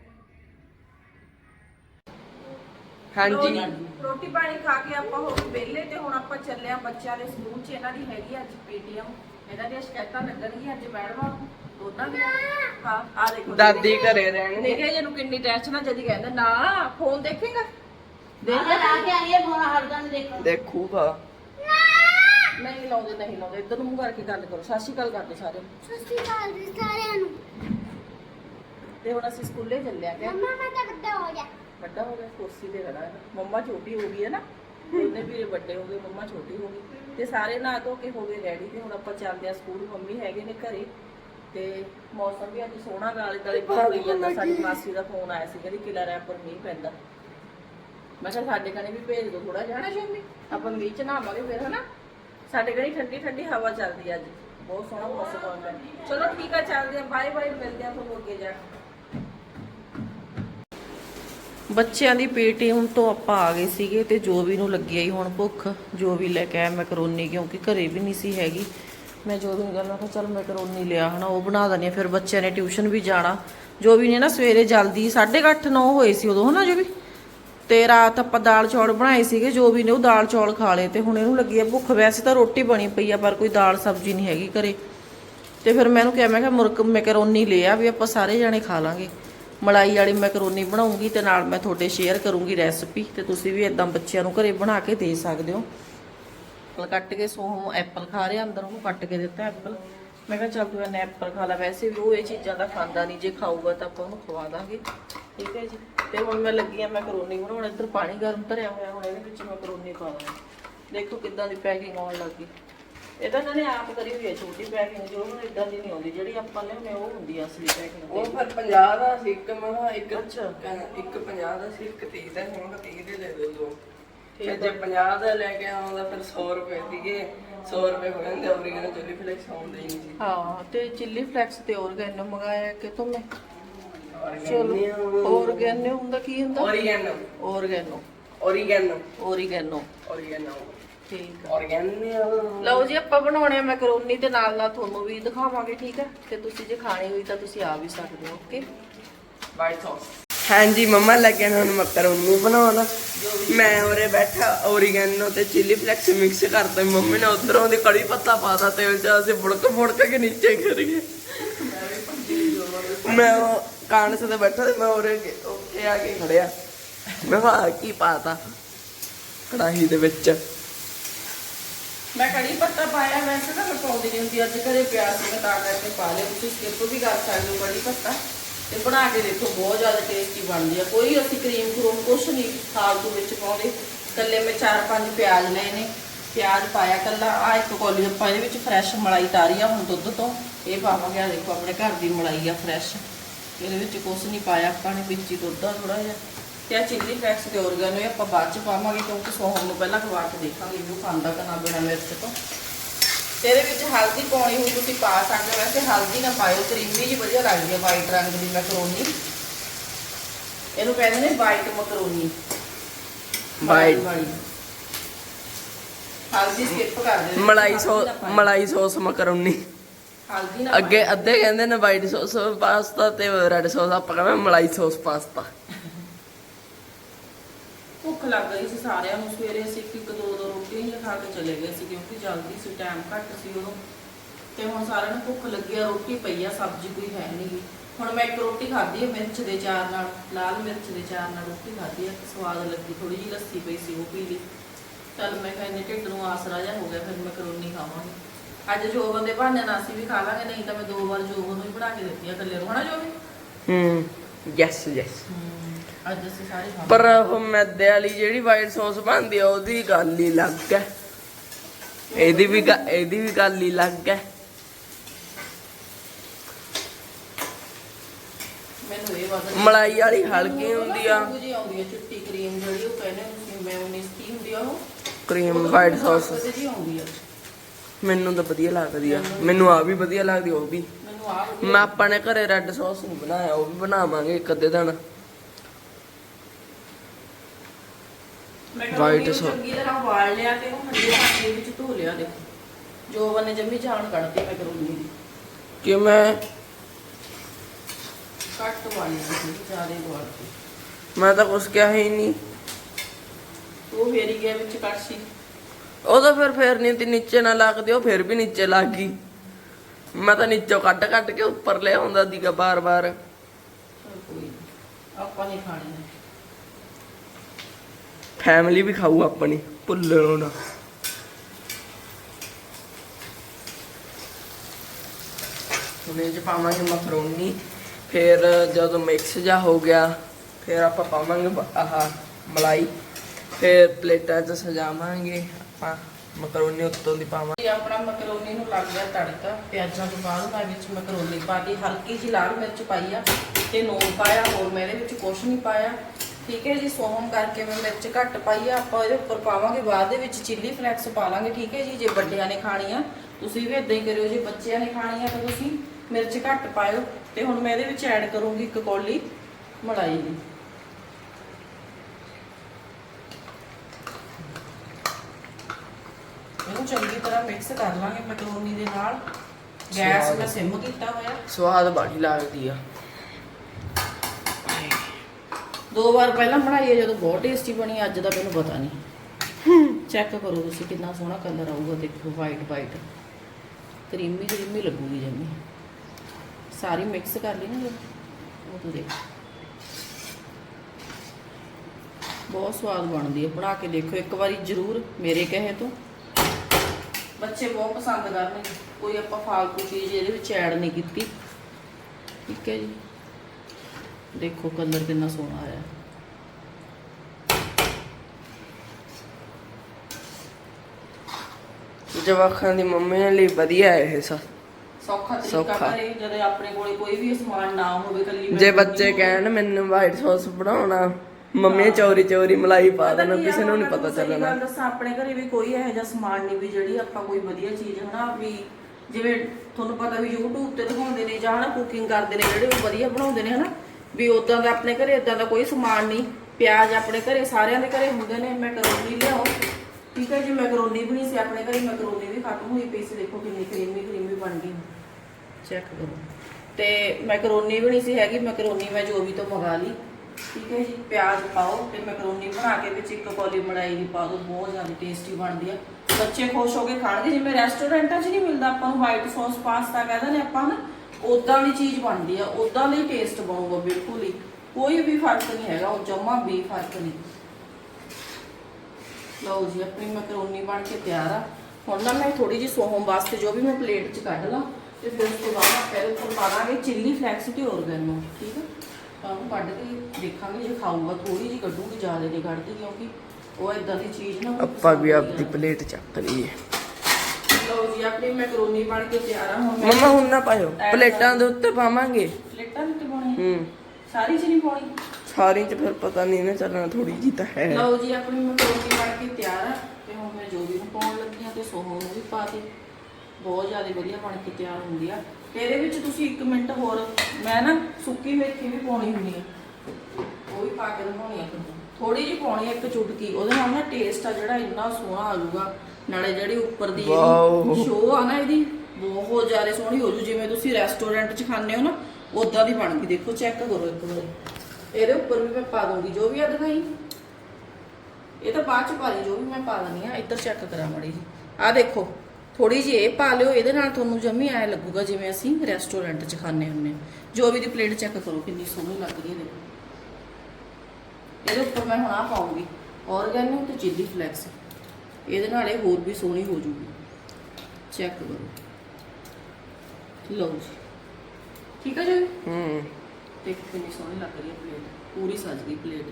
ਹਾਂਜੀ। ਰੋਟੀ ਪਾਣੀ ਖਾ ਕੇ ਆਪਾਂ ਹੋ ਗਏ ਵਿਹਲੇ ਤੇ ਹੁਣ ਆਪਾਂ ਚੱਲੇ ਆ ਬੱਚਿਆਂ ਦੇ ਸਕੂਲ 'ਚ ਇਹਨਾਂ ਦੀ ਹੈਗੀ ਅੱਜ ਪੀਟੀਐਮ। ਇਹਨਾਂ ਦੀਆਂ ਸ਼ਿਕਾਇਤਾਂ ਲੱਗਣਗੀਆਂ ਅੱਜ ਮੈਡਮਾਂ ਨੂੰ ਦੋਨਾਂ ਦੀਆਂ। ਹਾਂ ਆ ਦੇਖੋ ਦਾਦੀ ਘਰੇ ਰਹਿਣਗੇ। ਦੇਖਿਆ ਜਿਹਨੂੰ ਕਿੰਨੀ ਟੈਨਸ਼ਨ ਆ ਜਦੀ ਕਹਿੰਦਾ ਨਾ ਫੋਨ ਦੇਖੇਗਾ? ਦੇਖ ਲਾ ਕੇ ਆਈਏ ਫੋਨ ਹਰਦਾ ਨਹੀਂ ਦੇਖੋ। ਦੇਖੂਗਾ। ਨਹੀਂ ਲਾਉਂਦੇ ਨਹੀਂ ਲਾਉਂਦੇ। ਇੱਧਰ ਨੂੰ ਮੂੰਹ ਕਰਕੇ ਗੱਲ ਕਰੋ। ਸਤਿ ਸ਼੍ਰੀ ਅਕਾਲ ਕਰ ਦਿਓ ਸਾਰਿਆਂ ਨੂੰ ਸਤਿ ਸ਼੍ਰੀ ਅਕਾਲ ਜੀ ਸਾਰਿਆਂ ਨੂੰ। ਤੇ ਹੁਣ ਅਸੀਂ ਸਕੂਲੇ ਚੱਲਿਆ ਕਿ ਮੰਮਾ ਮੈਂ ਤਾਂ ਵੱਡਾ ਹੋ ਗਿਆ। ਵੱਡਾ ਹੋ ਗਿਆ ਕੁਰਸੀ ਤੇ ਖੜਾ ਹੈ ਮੰਮਾ ਛੋਟੀ ਹੋ ਗਈ ਹੈ ਨਾ। ਉਹਨੇ ਵੀਰੇ ਵੱਡੇ ਹੋ ਗਏ ਮੰਮਾ ਛੋਟੀ ਹੋ ਗਈ। ਤੇ ਸਾਰੇ ਨਹਾ ਧੋ ਕੇ ਹੋ ਗਏ ਰੈਡੀ ਤੇ ਹੁਣ ਆਪਾਂ ਚੱਲਦੇ ਆ ਸਕੂਲ। ਮੰਮੀ ਹੈਗੇ ਨੇ ਘਰੇ। ਤੇ ਮੌਸਮ ਵੀ ਅੱਜ ਸੋਹਣਾ ਗਾਲੇ ਗਾਲੇ ਬਹੁਤ ਹੋਈ ਜਾਂਦਾ। ਸਾਡੀ ਮਾਸੀ ਦਾ ਫੋਨ ਆਇਆ ਸੀ ਕਹਿੰਦੀ ਕਿਲਾ ਰੈਪ ਪਰ ਮੀਂਹ ਪੈਂਦਾ। ਮੈਂ ਕਿਹਾ ਸਾਡੇ ਕਨੇ ਵੀ ਭੇਜ ਦੋ ਥੋੜਾ ਜਾਣਾ ਸ਼ਾਮੀ ਆਪਾਂ ਮੀਂਹ ਚ ਨਹਾਵਾਂਗੇ ਫਿਰ, ਹਨਾ? ਸਾਡੇ ਕਨੇ ਠੰਡੀ ਠੰਡੀ ਹਵਾ ਚੱਲਦੀ ਅੱਜ। ਬਹੁਤ ਸੋਹਣਾ ਮੌਸਮ ਹੋ ਚਲੋ ਠੀਕ ਆ, ਚੱਲਦੇ ਆ। ਬਾਏ ਬਾਏ, ਮਿਲਦੇ ਆ ਤੁਹਾਨੂੰ ਅੱਗੇ ਜਾ ਬੱਚਿਆਂ ਦੀ ਪੇਟੀਐਮ ਤੋਂ ਆਪਾਂ ਆ ਗਏ ਸੀਗੇ ਤੇ ਜੋ ਵੀ ਨੂੰ ਲੱਗੀ ਆਈ ਹੁਣ ਭੁੱਖ, ਜੋ ਵੀ ਲੈ ਕੇ ਆਇਆ ਮੈਕਰੋਨੀ, ਕਿਉਂਕਿ ਘਰੇ ਵੀ ਨਹੀਂ ਸੀ ਹੈਗੀ। ਮੈਂ ਜੋ ਵੀ ਗੱਲ ਮੈਂ ਕਿਹਾ ਚੱਲ ਮੈਕਰੋਨੀ ਲਿਆ, ਹਨਾ, ਉਹ ਬਣਾ ਦਨੀ ਫਿਰ ਬੱਚਿਆਂ ਨੇ ਟਿਊਸ਼ਨ ਵੀ ਜਾਣਾ। ਜੋ ਵੀ ਨੇ ਨਾ ਸਵੇਰੇ ਜਲਦੀ 8:30 9 ਹੋਏ ਸੀ ਉਦੋਂ, ਹਨਾ, ਜੋ ਵੀ? ਤੇ ਰਾਤ ਆਪਾਂ ਦਾਲ ਚੌਲ ਬਣਾਏ ਸੀਗੇ, ਜੋ ਵੀ ਨੇ ਉਹ ਦਾਲ ਚੌਲ ਖਾ ਲਏ ਤੇ ਹੁਣ ਇਹਨੂੰ ਲੱਗੀ ਆ ਭੁੱਖ। ਵੈਸੇ ਤਾਂ ਰੋਟੀ ਬਣੀ ਪਈ ਆ, ਪਰ ਕੋਈ ਦਾਲ ਸਬਜ਼ੀ ਨਹੀਂ ਹੈਗੀ ਘਰੇ। ਤੇ ਫਿਰ ਮੈਂ ਇਹਨੂੰ ਕਿਹਾ, ਮੈਂ ਕਿਹਾ, ਮੁਰਕ ਮੈਕਰੋਨੀ ਲਿਆ ਵੀ ਆਪਾਂ ਸਾਰੇ ਜਾਣੇ ਖਾ ਲਾਂਗੇ। ਮਲਾਈ ਵਾਲੀ ਮੈਕਰੋਨੀ ਬਣਾਉਂਗੀ ਤੇ ਨਾਲ ਮੈਂ ਤੁਹਾਡੇ ਸ਼ੇਅਰ ਕਰੂੰਗੀ ਰੈਸਪੀ ਤੇ ਤੁਸੀਂ ਵੀ ਇਦਾਂ ਬੱਚਿਆਂ ਨੂੰ ਘਰੇ ਬਣਾ ਕੇ ਦੇ ਸਕਦੇ ਹੋ। ਕੱਟ ਕੇ ਸੋਹਮ ਐਪਲ ਖਾ ਰਿਹਾ ਅੰਦਰ ਉਹ ਕੱਟ ਕੇ ਦਿੱਤਾ ਐਪਲ ਮੈਂ ਕਿਹਾ ਚੱਲ ਤੂੰ ਐਪਲ ਖਾ ਲੈ ਵੈਸੇ ਵੀ ਉਹ ਇਹ ਚੀਜ਼ਾਂ ਦਾ ਖਾਂਦਾ ਨਹੀਂ ਜੇ ਖਾਊਗਾ ਤਾਂ ਆਪਾਂ ਉਹਨੂੰ ਖਵਾ ਦਾਂਗੇ। ਠੀਕ ਹੈ ਜੀ? ਤੇ ਹੁਣ ਮੈਂ ਲੱਗੀ ਆ ਮੈਕਰੋਨੀ ਬਣਾਉਣ ਇੱਧਰ ਪਾਣੀ ਗਰਮ ਧਰਿਆ ਹੋਇਆ ਹੁਣ ਇਹਦੇ ਵਿੱਚ ਮੈਕਰੋਨੀ ਪਾ ਦਾਂਗੇ। ਦੇਖੋ ਕਿੱਦਾਂ ਦੀ ਪੈਕਿੰਗ ਆਉਣ ਲੱਗੀ ਇਹ ਤਾਂ ਇਹਨਾਂ ਨੇ ਆਪ ਕਰੀ ਹੋਈ ਹੈ ਛੋਟੀ ਪੈਕਿੰਗ ਜੋ ਹੁਣ ਇਦਾਂ ਦੀ ਨਹੀਂ ਆਉਂਦੀ ਜਿਹੜੀ ਆਪਾਂ ਲਿਆਉਂਦੇ ਉਹ ਹੁੰਦੀ ਆ ਅਸਲੀ ਪੈਕਿੰਗ ਉਹ ਫਿਰ 50 ਦਾ ਸੀ ਇੱਕ ਮੈਂ ਕਿਹਾ ਇੱਕ ਅੱਛਾ। ਇੱਕ 50 ਦਾ ਸੀ ਇੱਕ 30 ਦਾ ਕਿਹਾ 30 ਦੇ ਦੋ ਤੇ ਜੇ 50 ਦਾ ਲੈ ਕੇ ਆਉਂਦਾ ਫਿਰ 100 ਰੁਪਏ ਸੀਗੇ। 100 ਰੁਪਏ ਹੋ ਜਾਂਦੇ ਔਰੀਗਨ ਚਿੱਲੀ ਫਲੇਕਸ ਆਉਂਦੇ ਹੀ ਨਹੀਂ ਸੀ ਹਾਂ ਤੇ ਚਿੱਲੀ ਫਲੈਕਸ ਤੇ ਔਰਗੈਨੋ ਮੰਗਾਇਆ ਕਿਤੋਂ ਮੈਂ? ਔਰੀਗਨ ਔਰਗੈਨੋ ਹੁੰਦਾ ਕੀ ਹੁੰਦਾ? ਔਰੀਗਨ ਔਰਗੈਨੋ ਔਰੀਗਨ ਔਰੀਗੈਨੋ ਔਰੀਗਨ ਠੀਕ ਔਰੀਗਨ ਲਓ ਜੀ ਆਪਾਂ ਬਣਾਉਣੇ ਆ ਮੈਕਰੋਨੀ ਤੇ ਨਾਲ ਨਾਲ ਤੁਹਾਨੂੰ ਵੀ ਦਿਖਾਵਾਂਗੇ ਠੀਕ ਹੈ ਤੇ ਤੁਸੀਂ ਜੇ ਖਾਣੀ ਹੋਈ ਤਾਂ ਤੁਸੀਂ ਆ ਵੀ ਸਕਦੇ ਹੋ ਓਕੇ ਵਾਈਟ ਸੌਸ ਹਾਂਜੀ, ਮੰਮਾ ਲੱਗਿਆ ਹੁਣ ਮਕਰੋਨੀ ਬਣਾਉਣ। ਮੈਂ ਉਰੇ ਬੈਠਾ ਔਰੀਗੈਨੋ ਤੇ ਚਿਲੀ ਫਲੈਕਸ ਮਿਕਸ ਕਰਤਾ। ਮੰਮੀ ਨੇ ਉਧਰੋਂ ਦੀ ਕੜੀ ਪੱਤਾ ਪਾਤਾ ਤੇਲ ਚ ਅਸੀਂ ਬੁੜਕ ਬੁੜਕ ਕੇ ਨੀਚੇ ਗਿਰ ਮੈਂ ਉਹ ਕਾਂਸ ਤੇ ਬੈਠਾ ਤੇ ਮੈਂ ਉਰੇ ਉੱਥੇ ਆ ਕੇ ਖੜਿਆ। ਮੈਂ ਕਿਹਾ, ਆਹ ਕੀ ਪਾਤਾ? ਕੜਾਹੀ ਦੇ ਵਿੱਚ। ਮੈਂ ਕੜੀ ਪੱਤਾ ਪਾਇਆ, ਵੈਸੇ ਤਾਂ ਮੈਂ ਪਾਉਂਦੀ ਨਹੀਂ ਹੁੰਦੀ। ਅੱਜ ਘਰੇ ਪਿਆ ਮੈਂ ਤਾਂ ਕਰਕੇ ਪਾ ਲਿਆ ਤੁਸੀਂ ਸਕਿਪ ਵੀ ਕਰ ਸਕਦੇ ਹੋ ਕੜੀ ਪੱਤਾ। ਤੇ ਬਣਾ ਕੇ ਦੇਖੋ, ਬਹੁਤ ਜ਼ਿਆਦਾ ਟੇਸਟੀ ਬਣਦੀ ਆ। ਕੋਈ ਅਸੀਂ ਕਰੀਮ ਕਰੂਮ ਕੁਛ ਨਹੀਂ ਫਾਲਤੂ ਵਿੱਚ ਪਾਉਂਦੇ। ਕੱਲੇ ਮੈਂ ਚਾਰ ਪੰਜ ਪਿਆਜ਼ ਲਏ ਨੇ। ਪਿਆਜ਼ ਪਾਇਆ ਕੱਲਾ ਆ ਇੱਕ ਕੌਲੀ ਆਪਾਂ ਇਹਦੇ ਵਿੱਚ ਫਰੈਸ਼ ਮਲਾਈ ਤਾਰੀ ਆ, ਹੁਣ ਦੁੱਧ ਤੋਂ। ਇਹ ਪਾਵਾਂਗੇ ਆ ਦੇਖੋ ਆਪਣੇ ਘਰ ਦੀ ਮਲਾਈ ਆ ਫਰੈਸ਼ ਇਹਦੇ ਵਿੱਚ ਕੁਛ ਨਹੀਂ ਪਾਇਆ, ਆਪਾਂ ਨੇ ਵਿੱਚ ਹੀ ਦੁੱਧ ਆ ਥੋੜਾ ਜਿਹਾ। ਤੇ ਆ ਚਿੱਲੀ ਫਲੈਕਸ ਤੇ ਔਰਗੈਨੋ ਇਹ ਆਪਾਂ ਬਾਅਦ ਚ ਪਾਵਾਂਗੇ, ਕਿਉਂਕਿ ਸੋਹਣ ਨੂੰ ਪਹਿਲਾਂ ਖਵਾ ਕੇ ਦੇਖਾਂਗੇ ਵੀ ਖਾਂਦਾ ਕਿ ਨਾ ਬਿਨਾਂ ਮਿਰਚ ਤੋਂ। ਤੇ ਇਹਦੇ ਵਿੱਚ ਹਲਦੀ ਪਾਉਣੀ ਹੋਈ ਤੁਸੀਂ ਪਾ ਸਕਦੇ ਹੋ। ਵੈਸੇ ਹਲਦੀ ਨਾ ਪਾਇਓ ਕਰੀਮੀ ਜੀ ਵਧੀਆ ਲੱਗਦੀ ਹੈ ਵਾਈਟ ਰੰਗ ਦੀ ਮੈਕਰੋਨੀ ਇਹਨੂੰ ਕਹਿੰਦੇ ਨੇ ਵਾਈਟ ਮੈਕਰੋਨੀ। ਵਾਲੀ। ਹਲਦੀ ਸਕਿਪ ਕਰ ਦੇ ਮਲਾਈ ਸੌਸ ਮਲਾਈ ਸੌਸ ਮਕਰੋਨੀ ਹਲਦੀ ਨਾ ਅੱਗੇ ਅੱਧੇ ਕਹਿੰਦੇ ਨੇ ਵਾਈਟ ਸੌਸ ਪਾਸਤਾ ਤੇ ਰੈਡ ਸੌਸ। ਆਪਾਂ ਕਹਿੰਦੇ ਮਲਾਈ ਸੌਸ ਪਾਸਤਾ ਭੁੱਖ ਲੱਗ ਗਈ ਸੀ ਸਾਰਿਆਂ ਨੂੰ। ਸਵੇਰੇ ਅਸੀਂ ਇੱਕ ਇੱਕ ਦੋ ਖਾ ਕੇ ਚਲੇ ਗਏ ਸੀ ਕਿਉਂਕਿ ਜਲਦੀ ਸੀ ਟਾਈਮ ਘੱਟ ਸੀ ਉਦੋਂ। ਤੇ ਹੁਣ ਸਾਰਿਆਂ ਨੂੰ ਭੁੱਖ ਲੱਗੀ ਆ ਰੋਟੀ ਪਈ ਆ ਸਬਜ਼ੀ ਕੋਈ ਹੈ ਨਹੀਂ ਗੀ। ਹੁਣ ਮੈਂ ਇੱਕ ਰੋਟੀ ਖਾਧੀ ਹੈ ਮਿਰਚ ਦੇ ਚਾਰ ਨਾਲ ਲਾਲ ਮਿਰਚ ਦੇ ਚਾਰ ਨਾਲ ਰੋਟੀ ਖਾਧੀ ਆ ਸਵਾਦ ਲੱਗੀ ਥੋੜੀ ਜਿਹੀ ਲੱਸੀ ਪਈ ਸੀ ਉਹ ਪੀ ਲਈ। ਚੱਲ ਮੈਂ ਕਹਿੰਦੀ ਢਿੱਡ ਨੂੰ ਆਸਰਾ ਜਿਹਾ ਹੋ ਗਿਆ ਫਿਰ ਮੈਂ ਕਰੋਨੀ ਖਾਵਾਂਗੀ। ਅੱਜ ਜੋ ਬੰਦੇ ਬਹਾਨੇ ਨਾਲ ਅਸੀਂ ਵੀ ਖਾ ਲਾਂਗੇ ਨਹੀਂ ਤਾਂ ਮੈਂ ਦੋ ਵਾਰ ਜੋ ਨੂੰ ਹੀ ਬਣਾ ਕੇ ਦਿੱਤੀ ਆ ਇਕੱਲੇ ਨੂੰ। ਹਨਾ ਜੋ ਵੀ? ਹੂੰ ਯੈਸ ਯੈਸ ਅੱਜ ਅਸੀਂ ਸਾਰੇ ਖਾਵਾਂਗੇ। ਪਰ ਉਹ ਮੈਦੇ ਵਾਲੀ ਜਿਹੜੀ ਵਾਈਟ ਸੌਸ ਬਣਦੀ ਆ ਉਹਦੀ ਗੱਲ ਹੀ ਅਲੱਗ ਹੈ। ਇਹਦੀ ਵੀ ਗ- ਇਹਦੀ ਵੀ ਗੱਲ ਹੀ ਅਲੱਗ ਹੈ। ਮੈਨੂੰ ਇਹ ਵਾਦਾ ਮਲਾਈ ਵਾਲੀ ਹਲਕੀ ਹੁੰਦੀ ਆ। ਜੀ ਆਉਂਦੀ ਆ ਚਿੱਟੀ ਕਰੀਮ ਜਿਹੜੀ ਉਹ ਕਹਿੰਦੇ ਤੁਸੀਂ ਮੈਯੋਨੀਜ਼ ਕੀ ਹੁੰਦੀ ਆ ਉਹ? ਕਰੀਮ ਵਾਈਟ ਸੌਸ ਜੀ ਆਉਂਦੀ ਆ। ਮੈਨੂੰ ਤਾਂ ਵਧੀਆ ਲੱਗਦੀ ਆ। ਮੈਨੂੰ ਆ ਵੀ ਵਧੀਆ ਲੱਗਦੀ ਉਹ ਵੀ। ਮੈਨੂੰ ਆ ਵਧੀਆ ਮੈਂ ਆਪਾਂ ਨੇ ਘਰੇ ਰੈੱਡ ਸੌਸ ਨਹੀਂ ਬਣਾਇਆ ਉਹ ਵੀ ਬਣਾਵਾਂਗੇ ਇੱਕ ਅੱਧੇ ਦਿਨ। White sauce। ਚੰਗੀ ਤਰ੍ਹਾਂ ਵਾਲ ਲਿਆ ਤੇ ਉਹ ਠੰਡੇ ਪਾਣੀ ਵਿੱਚ ਧੋ ਲਿਆ ਦੇਖੋ। ਜੋ ਬੰਨੇ ਜੰਮੀ ਜਾਣ ਕੱਢਦੀ ਮੈਂ ਕਰੂੰਗੀ। ਦੀ ਕਿ ਮੈਂ ਕੱਟ ਵਾਲੀ ਸੀ ਜ਼ਿਆਦਾ ਵਾਲ ਸੀ ਮੈਂ ਤਾਂ ਕੁਛ ਕਿਹਾ ਹੀ ਨਹੀਂ। ਉਹ ਫੇਰੀ ਗਿਆ ਵਿੱਚ ਕੱਟ ਸੀ। ਉਹ ਤਾਂ ਫਿਰ ਫੇਰ ਨਹੀਂ ਤੇ ਨੀਚੇ ਨਾ ਲੱਗਦੀ ਉਹ ਫਿਰ ਵੀ ਨੀਚੇ ਲੱਗ ਗਈ। ਮੈਂ ਤਾਂ ਨੀਚੋਂ ਕੱਢ ਕੱਢ ਕੇ ਉੱਪਰ ਲੈ ਆਉਂਦਾ ਦੀਗਾ ਬਾਰ-ਬਾਰ। ਆਪਾਂ ਨਹੀਂ ਖਾਣੀ। ਹੈ ਫੈਮਿਲੀ ਵੀ ਖਾਊ ਆਪਣੀ ਭੁੱਲੋ ਨਾ। ਹੁਣ ਚ ਪਾਵਾਂਗੇ ਮਕਰੋਨੀ, ਫਿਰ ਜਦੋਂ ਮਿਕਸ ਜਾ ਹੋ ਗਿਆ, ਫਿਰ ਆਪਾਂ ਪਾਵਾਂਗੇ ਆਹ ਮਲਾਈ। ਫਿਰ ਪਲੇਟਾਂ 'ਚ ਸਜਾਵਾਂਗੇ, ਆਪਾਂ ਮਕਰੋਨੀ ਉੱਤੋਂ ਦੀ ਪਾਵਾਂਗੇ ਇਹ ਆਪਣਾ ਮਕਰੋਨੀ ਨੂੰ ਲੱਗ ਗਿਆ ਤੜਕਾ, ਪਿਆਜ਼ਾਂ ਤੋਂ ਬਾਅਦ ਮੈਂ ਵਿੱਚ ਮਕਰੋਨੀ ਪਾ ਕੇ ਹਲਕੀ ਜਿਹੀ ਲਾਲ ਮਿਰਚ ਪਾਈ ਆ, ਤੇ ਨੂਨ ਪਾਇਆ, ਹੋਰ ਮੈਂ ਇਹਦੇ ਵਿੱਚ ਕੁਝ ਨਹੀਂ ਪਾਇਆ। ਠੀਕ ਹੈ ਜੀ ਸੋਹਮ ਕਰਕੇ ਮੈਂ ਮਿਰਚ ਘੱਟ ਪਾਈ ਆ ਆਪਾਂ ਇਹਦੇ ਉੱਪਰ ਪਾਵਾਂਗੇ ਬਾਅਦ ਦੇ ਵਿੱਚ ਚਿੱਲੀ ਫਲੈਕਸ ਪਾ ਲਾਂਗੇ ਠੀਕ ਹੈ ਜੀ ਜੇ ਵੱਡਿਆਂ ਨੇ ਖਾਣੀ ਆ ਤੁਸੀਂ ਵੀ ਇਦਾਂ ਹੀ ਕਰਿਓ ਜੇ ਬੱਚਿਆਂ ਨੇ ਖਾਣੀ ਆ ਤਾਂ ਤੁਸੀਂ ਮਿਰਚ ਘੱਟ ਪਾਇਓ ਤੇ ਹੁਣ ਮੈਂ ਇਹਦੇ ਵਿੱਚ ਐਡ ਕਰੂੰਗੀ ਇੱਕ ਕੌਲੀ ਮਲਾਈ ਦੀ। ਇਹਨੂੰ ਚੰਗੀ ਤਰ੍ਹਾਂ ਮਿਕਸ ਕਰ ਲਾਂਗੇ ਮਕਰੋਨੀ ਦੇ ਨਾਲ। ਗੈਸ ਮੈਂ ਸਿਮ ਕੀਤਾ ਹੋਇਆ। ਸਵਾਦ ਬੜੀ ਲੱਗਦੀ ਆ। ਦੋ ਵਾਰ ਪਹਿਲਾਂ ਬਣਾਈ ਹੈ ਜਦੋਂ ਬਹੁਤ ਟੇਸਟੀ ਬਣੀ ਅੱਜ ਦਾ ਮੈਨੂੰ ਪਤਾ ਨਹੀਂ। ਚੈੱਕ ਕਰੋ ਤੁਸੀਂ ਕਿੰਨਾ ਸੋਹਣਾ ਕਲਰ ਆਊਗਾ ਦੇਖੋ ਵਾਈਟ ਵਾਈਟ ਕਰੀਮੀ ਕਰੀਮੀ ਲੱਗੂਗੀ ਜੰਮੀ। ਸਾਰੀ ਮਿਕਸ ਕਰ ਲਈ ਨਾ ਉਹ ਤੂੰ ਦੇਖ। ਬਹੁਤ ਸਵਾਦ ਬਣਦੀ ਹੈ। ਬਣਾ ਕੇ ਦੇਖੋ ਇੱਕ ਵਾਰੀ ਜ਼ਰੂਰ ਮੇਰੇ ਕਹੇ ਤੋਂ। ਬੱਚੇ ਬਹੁਤ ਪਸੰਦ ਕਰਨਗੇ। ਕੋਈ ਆਪਾਂ ਫਾਲਤੂ ਚੀਜ਼ ਇਹਦੇ ਵਿੱਚ ਐਡ ਨਹੀਂ ਕੀਤੀ। ਠੀਕ ਹੈ ਜੀ। ਦੇਖੋ ਕਲਰ ਕਿੰਨਾ ਸੋਹਣਾ ਆਇਆ। ਜਵਾਖਾਂ ਦੀ ਮੰਮੀ ਲਈ ਵਧੀਆ ਹੈ ਇਹ ਸਭ। ਸੌਖਾ ਤਰੀਕਾ ਸੌਖਾ। ਕਰੇ ਜਦੋਂ ਆਪਣੇ ਕੋਲੇ ਕੋਈ ਵੀ ਸਮਾਨ ਨਾ ਹੋਵੇ ਕੱਲੀ ਜੇ ਬੱਚੇ ਕਹਿਣ ਮੈਨੂੰ ਵਾਈਟ ਸੌਸ ਬਣਾਉਣਾ ਮੰਮੀ ਚੋਰੀ ਚੋਰੀ ਮਲਾਈ ਪਾ ਦੇਣਾ ਕਿਸੇ ਨੂੰ ਨਹੀਂ ਪਤਾ ਚੱਲਣਾ। ਦੱਸਾਂ ਆਪਣੇ ਘਰੇ ਵੀ ਕੋਈ ਇਹੋ ਜਿਹਾ ਸਮਾਨ ਨਹੀਂ ਵੀ ਜਿਹੜੀ ਆਪਾਂ ਕੋਈ ਵਧੀਆ ਚੀਜ਼ ਹਨਾ ਵੀ ਜਿਵੇਂ ਤੁਹਾਨੂੰ ਪਤਾ ਵੀ YouTube ਤੇ ਦਿਖਾਉਂਦੇ ਨੇ ਜਾਂ ਹਨਾ ਕੁਕਿੰਗ ਕਰਦੇ ਨੇ ਜਿਹੜੇ ਉਹ ਵਧੀਆ ਬਣਾਉਂਦੇ ਨੇ ਹਨਾ। ਵੀ ਉਦਾਂ ਦਾ ਆਪਣੇ ਘਰੇ ਇਦਾਂ ਦਾ ਕੋਈ ਸਮਾਨ ਨਹੀਂ। ਪਿਆਜ਼ ਆਪਣੇ ਘਰੇ, ਸਾਰਿਆਂ ਦੇ ਘਰੇ ਹੁੰਦੇ ਨੇ ਮੈਕਰੋਨੀ ਲਿਆਓ ਠੀਕ ਹੈ ਜੀ ਮੈਕਰੋਨੀ ਵੀ ਨਹੀਂ ਸੀ ਆਪਣੇ ਘਰੇ ਮੈਕਰੋਨੀ ਵੀ ਖਤਮ ਹੋਈ ਪਈ ਸੀ। ਦੇਖੋ ਕਿੰਨੀ ਕਰੀਮੀ ਕਰੀਮੀ ਬਣ ਗਈ। ਚੈੱਕ ਕਰੋ। ਤੇ ਮੈਕਰੋਨੀ ਵੀ ਨਹੀਂ ਸੀ ਹੈਗੀ ਮੈਕਰੋਨੀ ਮੈਂ ਜੋ ਵੀ ਤੋਂ ਮੰਗਾ ਲਈ। ਠੀਕ ਹੈ ਜੀ, ਪਿਆਜ਼ ਪਾਓ ਤੇ ਮੈਕਰੋਨੀ ਬਣਾ ਕੇ ਵਿੱਚ ਇੱਕ ਕੌਲੀ ਮਲਾਈ ਦੀ ਪਾ ਦਿਓ, ਬਹੁਤ ਜ਼ਿਆਦਾ ਟੇਸਟੀ ਬਣਦੀ ਆ। ਬੱਚੇ ਖੁਸ਼ ਹੋ ਕੇ ਖਾਣਗੇ। ਜਿਵੇਂ ਰੈਸਟੋਰੈਂਟਾਂ 'ਚ ਨਹੀਂ ਮਿਲਦਾ, ਆਪਾਂ ਨੂੰ ਵਾਈਟ ਸੌਸ ਪਾਸਤਾ ਕਹਿੰਦੇ ਨੇ ਆਪਾਂ ਨਾ। ਉਦਾਂ ਦੀ ਚੀਜ਼ ਬਣਦੀ ਆ ਉਦਾਂ ਦਾ ਹੀ ਟੇਸਟ ਬਣੂਗਾ ਬਿਲਕੁਲ ਹੀ। ਕੋਈ ਵੀ ਫ਼ਰਕ ਨਹੀਂ ਹੈਗਾ, ਉਹ ਜਮਾ ਵੀ ਫ਼ਰਕ ਨਹੀਂ। ਲਓ ਜੀ, ਆਪਣੀ ਮੈਕਰੋਨੀ ਬਣ ਕੇ ਤਿਆਰ ਆ। ਹੁਣ ਨਾ ਮੈਂ ਥੋੜੀ ਜੀ ਸੋਹਮ ਵਾਸਤੇ ਜੋ ਵੀ ਮੈਂ ਪਲੇਟ 'ਚ ਕੱਢ ਲਾਂ, ਤੇ ਫਿਰ ਉਸ ਤੋਂ ਬਾਅਦ ਆਪਾਂ ਉੱਪਰ ਪਾ ਦਾਂਗੇ ਚਿੱਲੀ ਫਲੈਕਸ ਤੇ ਔਰਗੈਨੋ ਠੀਕ ਆ? ਉਹਨੂੰ ਕੱਢ ਕੇ ਦੇਖਾਂਗੇ, ਜੇ ਖਾਊਗਾ ਥੋੜੀ ਜੀ ਕੱਢੂਗੀ, ਜ਼ਿਆਦਾ ਨਹੀਂ ਕੱਢਦੀ ਕਿਉਂਕਿ ਉਹ ਇਦਾਂ ਦੀ ਚੀਜ਼ ਨਾ ਆਪਾਂ ਵੀ ਪਸੰਦ ਆਪਦੀ ਪਲੇਟ ਚੱਕ ਲਈਏ। ਲਓ ਜੀ ਆਪਣੀ ਮੈਕਰੋਨੀ ਬਣ ਕੇ ਤਿਆਰ ਆ ਹੁਣ ਮੈਂ ਮੰਮਾ ਹੁਣ ਨਾ ਪਾਇਓ। ਪਲੇਟਾਂ ਦੇ ਉੱਤੇ ਪਾਵਾਂਗੇ। ਪਲੇਟਾਂ ਵਿੱਚ ਪਾਉਣੀ ਹੂੰ। ਸਾਰੀ ਚ ਨਹੀਂ ਪਾਉਣੀ? ਸਾਰੀ ਚ ਫਿਰ ਪਤਾ ਨਹੀਂ ਨਾ ਚੱਲਣਾ ਥੋੜੀ ਜੀ ਤਾਂ ਹੈ। ਲਓ ਜੀ ਆਪਣੀ ਮੈਕਰੋਨੀ ਬਣ ਕੇ ਤਿਆਰ ਆ। ਤੇ ਹੁਣ ਮੈਂ ਜੋ ਵੀ ਨੂੰ ਪਾਉਣ ਲੱਗੀ ਆ ਤੇ ਸੋਹੋ ਨੂੰ ਵੀ ਪਾ ਦੇ ਬਹੁਤ ਜ਼ਿਆਦਾ ਵਧੀਆ ਬਣ ਕੇ ਤਿਆਰ ਹੁੰਦੀ ਆ। ਤੇ ਇਹਦੇ ਵਿੱਚ ਤੁਸੀਂ 1 ਮਿੰਟ ਹੋਰ ਮੈਂ ਨਾ ਸੁੱਕੀ ਮੇਥੀ ਵੀ ਪਾਉਣੀ ਹੁੰਦੀ ਆ। ਉਹ ਵੀ ਪਾ ਕੇ ਦਿਖਾਉਣੀ ਆ ਤੁਹਾਨੂੰ। ਥੋੜੀ ਜਿਹੀ ਪਾਉਣੀ ਆ ਇੱਕ ਚੁਟਕੀ। ਉਹਦੇ ਨਾਲ ਨਾ ਟੇਸਟ ਆ ਜਿਹੜਾ ਇੰਨਾ ਸੋਹਣਾ ਆ ਜਾਊਗਾ ਨਾਲੇ ਜਿਹੜੀ ਉੱਪਰ ਦੀ ਵਾਓ। ਸ਼ੋ ਆ ਨਾ ਇਹਦੀ ਬਹੁਤ ਜ਼ਿਆਦਾ ਸੋਹਣੀ ਹੋ ਜੂ ਜਿਵੇਂ ਤੁਸੀਂ ਰੈਸਟੋਰੈਂਟ 'ਚ ਖਾਂਦੇ ਹੋ ਨਾ ਉਦਾਂ ਦੀ ਬਣ ਗਈ। ਦੇਖੋ ਚੈੱਕ ਕਰੋ ਇੱਕ ਵਾਰੀ। ਇਹਦੇ ਉੱਪਰ ਵੀ ਮੈਂ ਪਾ ਦੂੰਗੀ ਜੋ ਵੀ ਆ ਦਿਖਾਈ। ਇਹ ਤਾਂ ਬਾਅਦ ਚ ਪਾ ਲਈ ਜੋ ਵੀ ਮੈਂ ਪਾ ਦਨੀ ਆ ਇੱਧਰ ਚੈੱਕ ਕਰਾਂ ਮੜੀ ਜੀ। ਆ ਦੇਖੋ ਥੋੜੀ ਜਿਹੀ ਇਹ ਪਾ ਲਿਓ ਇਹਦੇ ਨਾਲ ਤੁਹਾਨੂੰ ਜਮੀ ਐ ਲੱਗੂਗਾ ਜਿਵੇਂ ਅਸੀਂ ਰੈਸਟੋਰੈਂਟ 'ਚ ਖਾਂਦੇ ਹੁੰਨੇ ਆ। ਜੋ ਵੀ ਦੀ ਪਲੇਟ ਚੈੱਕ ਕਰੋ ਕਿੰਨੀ ਸੋਹਣੀ ਲੱਗ ਰਹੀ ਹੈ ਦੇਖੋ। ਇਹਦੇ ਉੱਪਰ ਮੈਂ ਹੁਣ ਆ ਪਾਉਂਗੀ। ਔਰਗੈਨੋ ਤੇ ਚਿੱਲੀ ਫਲੈਕਸ ਇਹਦੇ ਨਾਲ ਇਹ ਹੋਰ ਵੀ ਸੋਹਣੀ ਹੋ ਜੂਗੀ। ਚੈੱਕ ਕਰੋ। ਲਓ ਜੀ। ਠੀਕ ਹੈ ਜੀ? ਹੂੰ। ਦੇਖੋ ਕਿੰਨੀ ਸੋਹਣੀ ਲੱਗ ਰਹੀ ਹੈ ਪਲੇਟ ਪੂਰੀ ਸਜ ਗਈ ਪਲੇਟ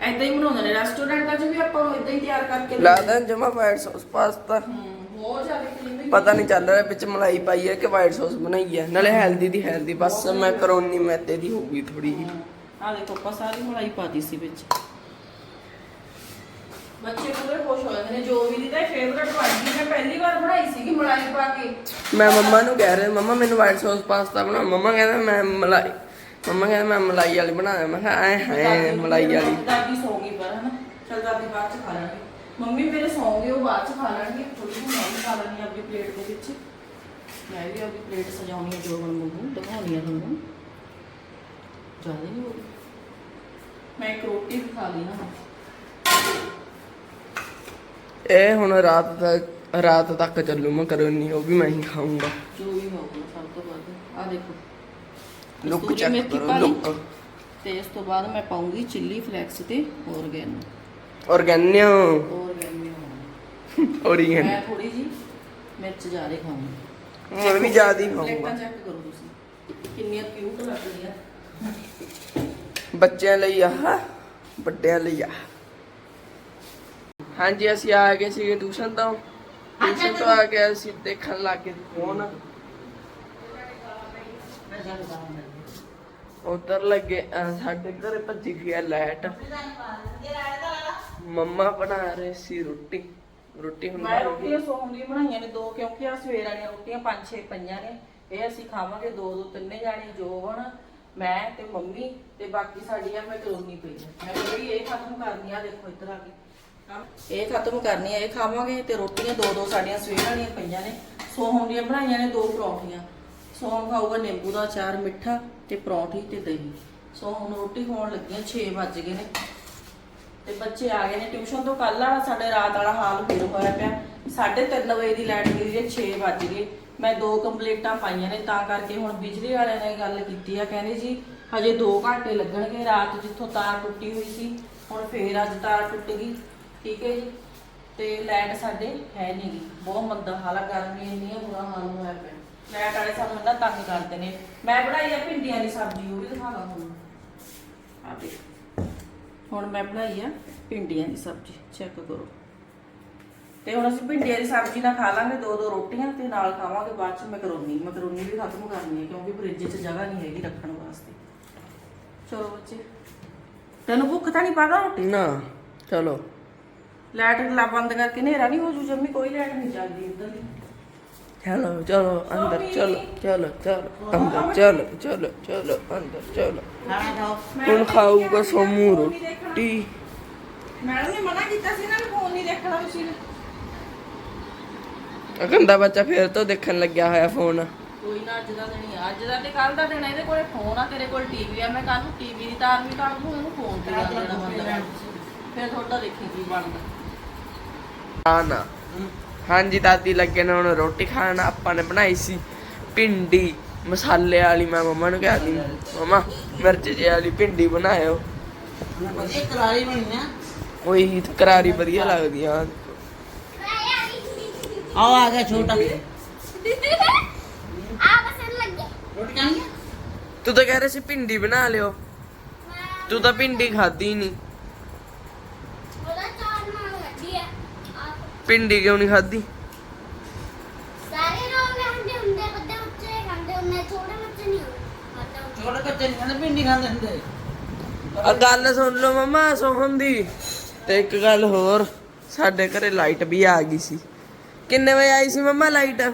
ਐਦਾਂ ਹੀ ਬਣਾਉਂਦੇ ਨੇ ਰੈਸਟੋਰੈਂਟਾਂ 'ਚ ਵੀ ਆਪਾਂ ਨੂੰ ਇਦਾਂ ਹੀ ਤਿਆਰ ਕਰਕੇ ਲਾਦਾ ਜਮਾ ਵਾਈਟ ਸੌਸ ਪਾਸਤਾ ਹੂੰ ਜ਼ਿਆਦਾ ਕਰੀਮੀ ਪਤਾ ਨਹੀਂ ਚੱਲ ਰਿਹਾ ਵਿੱਚ ਮਲਾਈ ਪਾਈ ਹੈ ਕਿ ਵਾਈਟ ਸੌਸ ਬਣਾਈ ਹੈ। ਨਾਲੇ ਹੈਲਦੀ ਦੀ ਹੈਲਦੀ ਬਸ ਮੈਕਰੋਨੀ ਮੈਦੇ ਦੀ ਹੋਊਗੀ ਥੋੜੀ ਜੀ ਆ ਦੇਖੋ ਆਪਾਂ ਸਾਰੀ ਮਲਾਈ ਪਾਤੀ ਸੀ ਵਿੱਚ। ਬੱਚੇ ਪੂਰੇ ਖੁਸ਼ ਹੋ ਜਾਂਦੇ ਨੇ? ਜੋ ਵੀ ਦੀ ਤਾਂ ਫੇਵਰਟ ਗਈ ਮੈਂ ਪਹਿਲੀ ਵਾਰ ਬਣਾਈ ਸੀਗੀ ਮਲਾਈ ਪਾ ਕੇ। ਮੈਂ ਮੰਮਾ ਨੂੰ ਕਹਿ ਰਿਹਾ ਮੰਮਾ ਮੈਨੂੰ ਵਾਈਟ ਸੌਸ ਪਾਸਤਾ ਬਣਾ ਮੰਮਾ ਕਹਿੰਦਾ ਮੈਂ ਮਲਾਈ ਮੰਮਾ ਕਹਿੰਦਾ ਮੈਂ ਮਲਾਈ ਵਾਲੀ ਬਣਾਇਆ। ਮੈਂ ਕਿਹਾ ਐ ਹੈ ਮਲਾਈ ਵਾਲੀ। ਦਾਦੀ ਸੌਂ ਗਈ ਪਰ ਹਨਾ? ਚਲ ਦਾਦੀ ਬਾਅਦ ਚ ਖਾ ਲਾਂਗੇ। ਮੰਮੀ ਮੇਰੇ ਸੌਂ ਗਏ ਉਹ ਬਾਅਦ ਚ ਖਾ ਲੈਣਗੇ। ਥੋੜੀ ਮੈਂ ਵੀ ਖਾ ਲੈਣੀ ਆਪਣੀ ਪਲੇਟ ਦੇ ਵਿੱਚ। ਮੈਂ ਵੀ ਆਪਣੀ ਪਲੇਟ ਸਜਾਉਣੀ ਹੈ ਜੋ ਬਣ ਮੰਗੂ ਦਿਖਾਉਣੀ ਹੈ ਤੁਹਾਨੂੰ। ਜ਼ਿਆਦਾ ਨਹੀਂ ਹੋ ਮੈਂ ਇੱਕ ਰੋਟੀ ਵੀ ਖਾ ਲਈ ਨਾ। ਇਹ ਹੁਣ ਰਾਤ ਤੱਕ ਰਾਤ ਤੱਕ ਚੱਲੂ ਮੈਕਰੋਨੀ ਉਹ ਵੀ ਮੈਂ ਹੀ ਖਾਊਂਗਾ। ਜੋ ਵੀ ਹੋਊਗਾ ਸਭ ਤੋਂ ਵੱਧ। ਆ ਦੇਖੋ। ਲੁੱਕ ਕਸਤੂਰੀ ਚੈੱਕ ਮੇਥੀ ਕਰੋ ਪਾ ਲਈ। ਲੁੱਕ। ਤੇ ਇਸ ਤੋਂ ਬਾਅਦ ਮੈਂ ਪਾਉਂਗੀ ਚਿੱਲੀ ਫਲੈਕਸ ਤੇ ਔਰਗੈਨੋ। ਔਰਗੈਨਿਓ। ਔਰਗੈਨੋ ਔਰੀਗਨ ਮੈਂ ਥੋੜੀ ਜੀ ਮਿਰਚ ਜ਼ਿਆਦਾ ਖਾਊਂਗੀ। ਮੈਂ ਵੀ ਜ਼ਿਆਦਾ ਹੀ ਖਾਊਂਗਾ। ਚੈੱਕ ਕਰੋ ਤੁਸੀਂ। ਕਿੰਨੀਆਂ ਕਿਊਟ ਲੱਗਦੀਆਂ। ਬੱਚਿਆਂ ਲਈ ਆਹ ਵੱਡਿਆਂ ਲਈ ਆ ਹਾਂਜੀ ਅਸੀਂ ਆ ਗਏ ਸੀਗੇ ਟਿਊਸ਼ਨ ਤੋਂ। ਟਿਊਸ਼ਨ ਤੋਂ ਆ ਕੇ ਅਸੀਂ ਦੇਖਣ ਲੱਗ ਗਏ ਫੋਨ। ਉਧਰ ਲੱਗੇ ਅਹ ਸਾਡੇ ਘਰੇ ਭੱਜੀ ਗਈ ਆ ਲਾਈਟ। ਮੰਮਾ ਬਣਾ ਰਹੇ ਸੀ ਰੋਟੀ। ਰੋਟੀ ਹੁਣ ਮੈਂ ਰੋਟੀਆਂ ਸੋਹਣ ਬਣਾਈਆਂ ਨੇ ਦੋ ਕਿਉਂਕਿ ਆ ਸਵੇਰ ਵਾਲੀਆਂ ਰੋਟੀਆਂ ਪੰਜ ਛੇ ਪਈਆਂ ਨੇ। ਇਹ ਅਸੀਂ ਖਾਵਾਂਗੇ ਦੋ ਦੋ ਤਿੰਨੇ ਜਾਣੇ ਜੋਵਣ ਮੈਂ ਤੇ ਮੰਮੀ ਤੇ ਬਾਕੀ ਸਾਡੀਆਂ ਮੈਕਰੋਨੀ ਪਈ ਹੈ ਮੈਂ ਜਿਹੜੀ ਇਹ ਖਤਮ ਕਰਨੀ ਆ ਦੇਖੋ ਇੱਧਰ ਆ ਕੇ ਇਹ ਖਤਮ ਕਰਨੀ ਆ, ਇਹ ਖਾਵਾਂਗੇ ਤੇ ਰੋਟੀਆਂ ਦੋ ਦੋ ਸਾਡੀਆਂ ਸਵੇਰ ਵਾਲੀਆਂ ਪਈਆਂ ਨੇ। ਸੋਹਣ ਦੀਆਂ ਬਣਾਈਆਂ ਨੇ ਦੋ ਪਰੌਂਠੀਆਂ। ਸੋਹਣ ਖਾਊਗਾ ਨਿੰਬੂ ਦਾ ਅਚਾਰ, ਮਿੱਠਾ ਤੇ ਪਰੌਂਠੀ ਤੇ ਦਹੀਂ। ਸੋ ਹੁਣ ਰੋਟੀ ਖਾਣ ਲੱਗੀਆਂ 6 ਵੱਜ ਗਏ ਨੇ। ਤੇ ਬੱਚੇ ਆ ਗਏ ਨੇ ਟਿਊਸ਼ਨ ਤੋਂ। ਕੱਲ ਵਾਲਾ ਸਾਡੇ ਰਾਤ ਵਾਲਾ ਹਾਲ ਫਿਰ ਹੋਇਆ ਪਿਆ। 3:30 ਵਜੇ ਦੀ ਲਾਈਟ ਗਈ ਜੇ 6 ਵੱਜ ਗਏ। ਮੈਂ ਦੋ ਕੰਪਲੀਟਾਂ ਪਾਈਆਂ ਨੇ, ਤਾਂ ਕਰਕੇ ਹੁਣ ਬਿਜਲੀ ਵਾਲਿਆਂ ਨੇ ਗੱਲ ਕੀਤੀ ਆ। ਕਹਿੰਦੇ ਜੀ, ਹਜੇ 2 ਘੰਟੇ ਲੱਗਣਗੇ ਰਾਤ ਜਿੱਥੋਂ ਤਾਰ ਟੁੱਟੀ ਹੋਈ ਸੀ। ਹੁਣ ਫੇਰ ਅੱਜ ਤਾਰ ਟੁੱਟ ਗਈ। ਠੀਕ ਹੈ ਜੀ? ਤੇ ਲਾਈਟ ਸਾਡੇ ਹੈ ਨਹੀਂ ਗੀ। ਬਹੁਤ ਮੰਦਾ ਹਾਲ, ਗਰਮੀ ਇੰਨੀ ਆ, ਬੁਰਾ ਹਾਲ ਹੋਇਆ ਪਿਆ। ਲਾਈਟ ਵਾਲੇ ਸਾਨੂੰ ਇੰਨਾ ਤੰਗ ਕਰਦੇ ਨੇ। ਮੈਂ ਬਣਾਈ ਆ ਭਿੰਡੀਆਂ ਦੀ ਸਬਜ਼ੀ, ਉਹ ਵੀ ਦਿਖਾਵਾਂ ਤੁਹਾਨੂੰ। ਆ ਦੇਖ। ਹੁਣ ਮੈਂ ਬਣਾਈ ਆ ਭਿੰਡੀਆਂ ਦੀ ਸਬਜ਼ੀ ਚੈੱਕ ਕਰੋ। ਤੇ ਹੁਣ ਅਸੀਂ ਭਿੰਡੀਆਂ ਦੀ ਸਬਜ਼ੀ ਨਾਲ ਖਾ ਲਾਂਗੇ ਦੋ ਦੋ ਰੋਟੀਆਂ ਤੇ ਨਾਲ ਖਾਵਾਂਗੇ ਬਾਅਦ ਚ ਮੈਕਰੋਨੀ। ਮੈਕਰੋਨੀ ਵੀ ਖਤਮ ਕਰਨੀ ਹੈ ਕਿਉਂਕਿ ਫ੍ਰਿਜ 'ਚ ਜਗ੍ਹਾ ਨਹੀਂ ਹੈਗੀ ਰੱਖਣ ਵਾਸਤੇ। ਚਲੋ ਬੱਚੇ। ਤੈਨੂੰ ਭੁੱਖ ਤਾਂ ਨਹੀਂ ਪਾਦਾ ਰੋਟੀ? ਨਾ, ਚਲੋ। ਲਾਈਟ ਲਾ ਬੰਦ ਕਰਕੇ ਹਨੇਰਾ ਨਹੀਂ ਹੋ ਜੂ ਜੰਮੀ ਕੋਈ ਲਾਈਟ ਨਹੀਂ ਚੱਲਦੀ ਇੱਧਰ। ਦੀ ਚਲੋ ਚਲੋ ਅੰਦਰ ਚਲੋ ਚਲੋ ਚਲੋ ਅੰਦਰ ਚਲੋ ਚਲੋ ਚਲੋ ਅੰਦਰ ਚਲੋ। ਹੁਣ ਖਾਊਗਾ ਸੋਮੂ ਰੋਟੀ। ਮੈਡਮ ਨੇ ਮਨਾ ਕੀਤਾ ਸੀ ਨਾ ਫੋਨ ਨਹੀਂ ਦੇਖਣਾ ਤੁਸੀਂ ਨੇ। ਆ ਗੰਦਾ ਬੱਚਾ ਫੇਰ ਤੋਂ ਦੇਖਣ ਲੱਗਿਆ ਹੋਇਆ ਫੋਨ ਕੋਈ ਨਾ ਅੱਜ ਦਾ ਦਿਨ ਹੀ ਅੱਜ ਦਾ ਤੇ ਕੱਲ ਦਾ ਦਿਨ ਇਹਦੇ ਕੋਲੇ ਫੋਨ ਆ ਤੇਰੇ ਕੋਲ ਟੀਵੀ ਆ। ਮੈਂ ਕੱਲ ਨੂੰ ਟੀਵੀ ਦੀ ਤਾਰ ਵੀ ਕੱਢ ਦੂੰ ਇਹਨੂੰ ਫੋਨ ਤੇ ਲਾ ਦੇਣਾ ਬੰਦਾ। ਫਿਰ ਤੁਹਾਡਾ ਦੇਖੀ ਕੀ ਬਣਦਾ। ਨਾ ਹਾਂਜੀ ਦਾਦੀ ਲੱਗੇ ਨੇ ਹੁਣ ਰੋਟੀ ਖਾਣ। ਆਪਾਂ ਨੇ ਬਣਾਈ ਸੀ ਭਿੰਡੀ। ਮਸਾਲੇ ਵਾਲੀ ਮੈਂ ਮੰਮਾ ਨੂੰ ਕਿਹਾ ਸੀ ਮੰਮਾ ਮਿਰਚ ਜਿਹੀ ਵਾਲੀ ਭਿੰਡੀ ਬਣਾਇਓ। ਇਹ ਕਰਾਰੀ ਬਣੀ ਨਾ ਉਹੀ ਕਰਾਰੀ ਵਧੀਆ ਲੱਗਦੀ ਆ। ਆਓ ਆ ਗਿਆ ਛੋਟਾ। ਆ ਬਸਣ ਲੱਗੇ ਰੋਟੀ ਖਾਣੀ ਹੈ ਤੂੰ ਤਾਂ ਕਹਿ ਰਿਹਾ ਸੀ ਭਿੰਡੀ ਬਣਾ ਲਿਓ। ਤੂੰ ਤਾਂ ਭਿੰਡੀ ਖਾਦੀ ਨਹੀਂ ਉਹਦਾ ਚਾਰ ਨਾਲ ਲੱਗੀ ਆ ਆਪ ਭਿੰਡੀ ਕਿਉਂ ਨਹੀਂ ਖਾਦੀ ਸਾਰੇ ਲੋਕ ਖਾਂਦੇ ਹੁੰਦੇ ਵੱਡੇ ਬੱਚੇ ਖਾਂਦੇ ਹੁੰਦੇ ਛੋਟੇ ਬੱਚੇ ਨਹੀਂ ਖਾਂਦੇ ਛੋਟੇ ਬੱਚੇ ਨਹੀਂ ਖਾਂਦੇ ਭਿੰਡੀ ਖਾਂਦੇ ਹੁੰਦੇ। ਆ ਗੱਲ ਸੁਣ ਲਓ ਮੰਮਾ ਸੋਹਣ ਦੀ। ਤੇ ਇੱਕ ਗੱਲ ਹੋਰ ਸਾਡੇ ਘਰੇ ਲਾਈਟ ਵੀ ਆ ਗਈ ਸੀ। ਕਿੰਨੇ ਵਜੇ ਆਈ ਸੀ ਮੰਮਾ ਲਾਈਟ? 10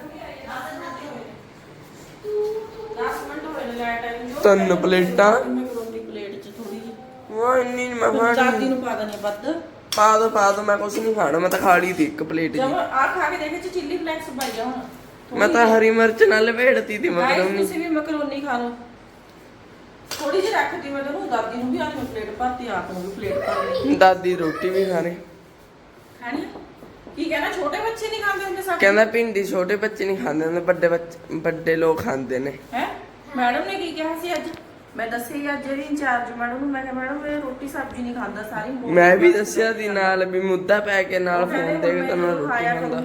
ਮਿੰਟ ਹੋਏ ਨੇ ਲਾਈਟ ਆਈ ਨੂੰ ਤਿੰਨ ਪਲੇਟਾਂ। ਮੈਕਰੋਨੀ ਪਲੇਟ 'ਚ ਥੋੜੀ ਜਿਹੀ। ਉਹ ਇੰਨੀ ਨੀ ਮੈਂ ਦਾਦੀ ਖਾਣੀ ਨੂੰ ਪਾ ਦਨੇ ਵੱਧ। ਪਾ ਦੋ ਪਾ ਦੋ ਮੈਂ ਕੁਛ ਨਹੀਂ ਖਾਣਾ ਮੈਂ ਤਾਂ ਖਾ ਲਈ ਤੀ ਇੱਕ ਪਲੇਟ ਜੀ। ਆ ਖਾ ਕੇ ਦੇਖੇ ਚ ਚਿੱਲੀ ਫਲੈਕਸ ਪਾਈ ਜਾ ਹੁਣ। ਮੈਂ ਤਾਂ ਹਰੀ ਮਿਰਚ ਨਾਲ ਲਪੇੜਤੀ ਤੀ Guys, ਮਕਰੋਨੀ ਤੁਸੀਂ ਵੀ ਮੈਕਰੋਨੀ ਖਾ ਲਓ। ਥੋੜੀ ਜਿਹੀ ਰੱਖਦੀ ਮੈਂ ਤੈਨੂੰ ਦਾਦੀ ਨੂੰ ਵੀ ਆਹ ਮੈਂ ਪਲੇਟ ਭਰਤੀ ਆਪ ਨੂੰ ਵੀ ਪਲੇਟ ਭਰ ਲਈ ਦਾਦੀ ਰੋਟੀ ਵੀ ਖਾਣੀ ਖਾਣੀ ਕੀ ਕਹਿਣਾ ਛੋਟੇ ਬੱਚੇ ਨਹੀਂ ਖਾਂਦੇ ਹੁੰਦੇ ਸਭ ਕਹਿੰਦਾ ਭਿੰਡੀ ਛੋਟੇ ਬੱਚੇ ਨਹੀਂ ਖਾਂਦੇ ਹੁੰਦੇ ਵੱਡੇ ਬੱਚੇ ਵੱਡੇ ਲੋਕ ਖਾਂਦੇ ਨੇ। ਹੈ? ਮੈਡਮ ਨੇ ਕੀ ਕਿਹਾ ਸੀ ਅੱਜ? ਮੈਂ ਦੱਸੀ ਅੱਜ ਜਿਹੜੀ ਇੰਚਾਰਜ ਮੈਡਮ ਨੂੰ ਮੈਂ ਕਿਹਾ ਮੈਡਮ ਇਹ ਰੋਟੀ ਸਬਜ਼ੀ ਨਹੀਂ ਖਾਂਦਾ ਸਾਰੀ ਮੋਟੀ ਮੈਂ ਵੀ। ਦੱਸਿਆ ਦੀ ਨਾਲ ਵੀ ਮੁੱਦਾ ਪੈ ਕੇ ਨਾਲ ਫੋਨ ਦੇ ਕੇ ਤਾਂ ਨਾਲ ਇਹਨੂੰ ਰੋਟੀ ਖਾਂਦਾ।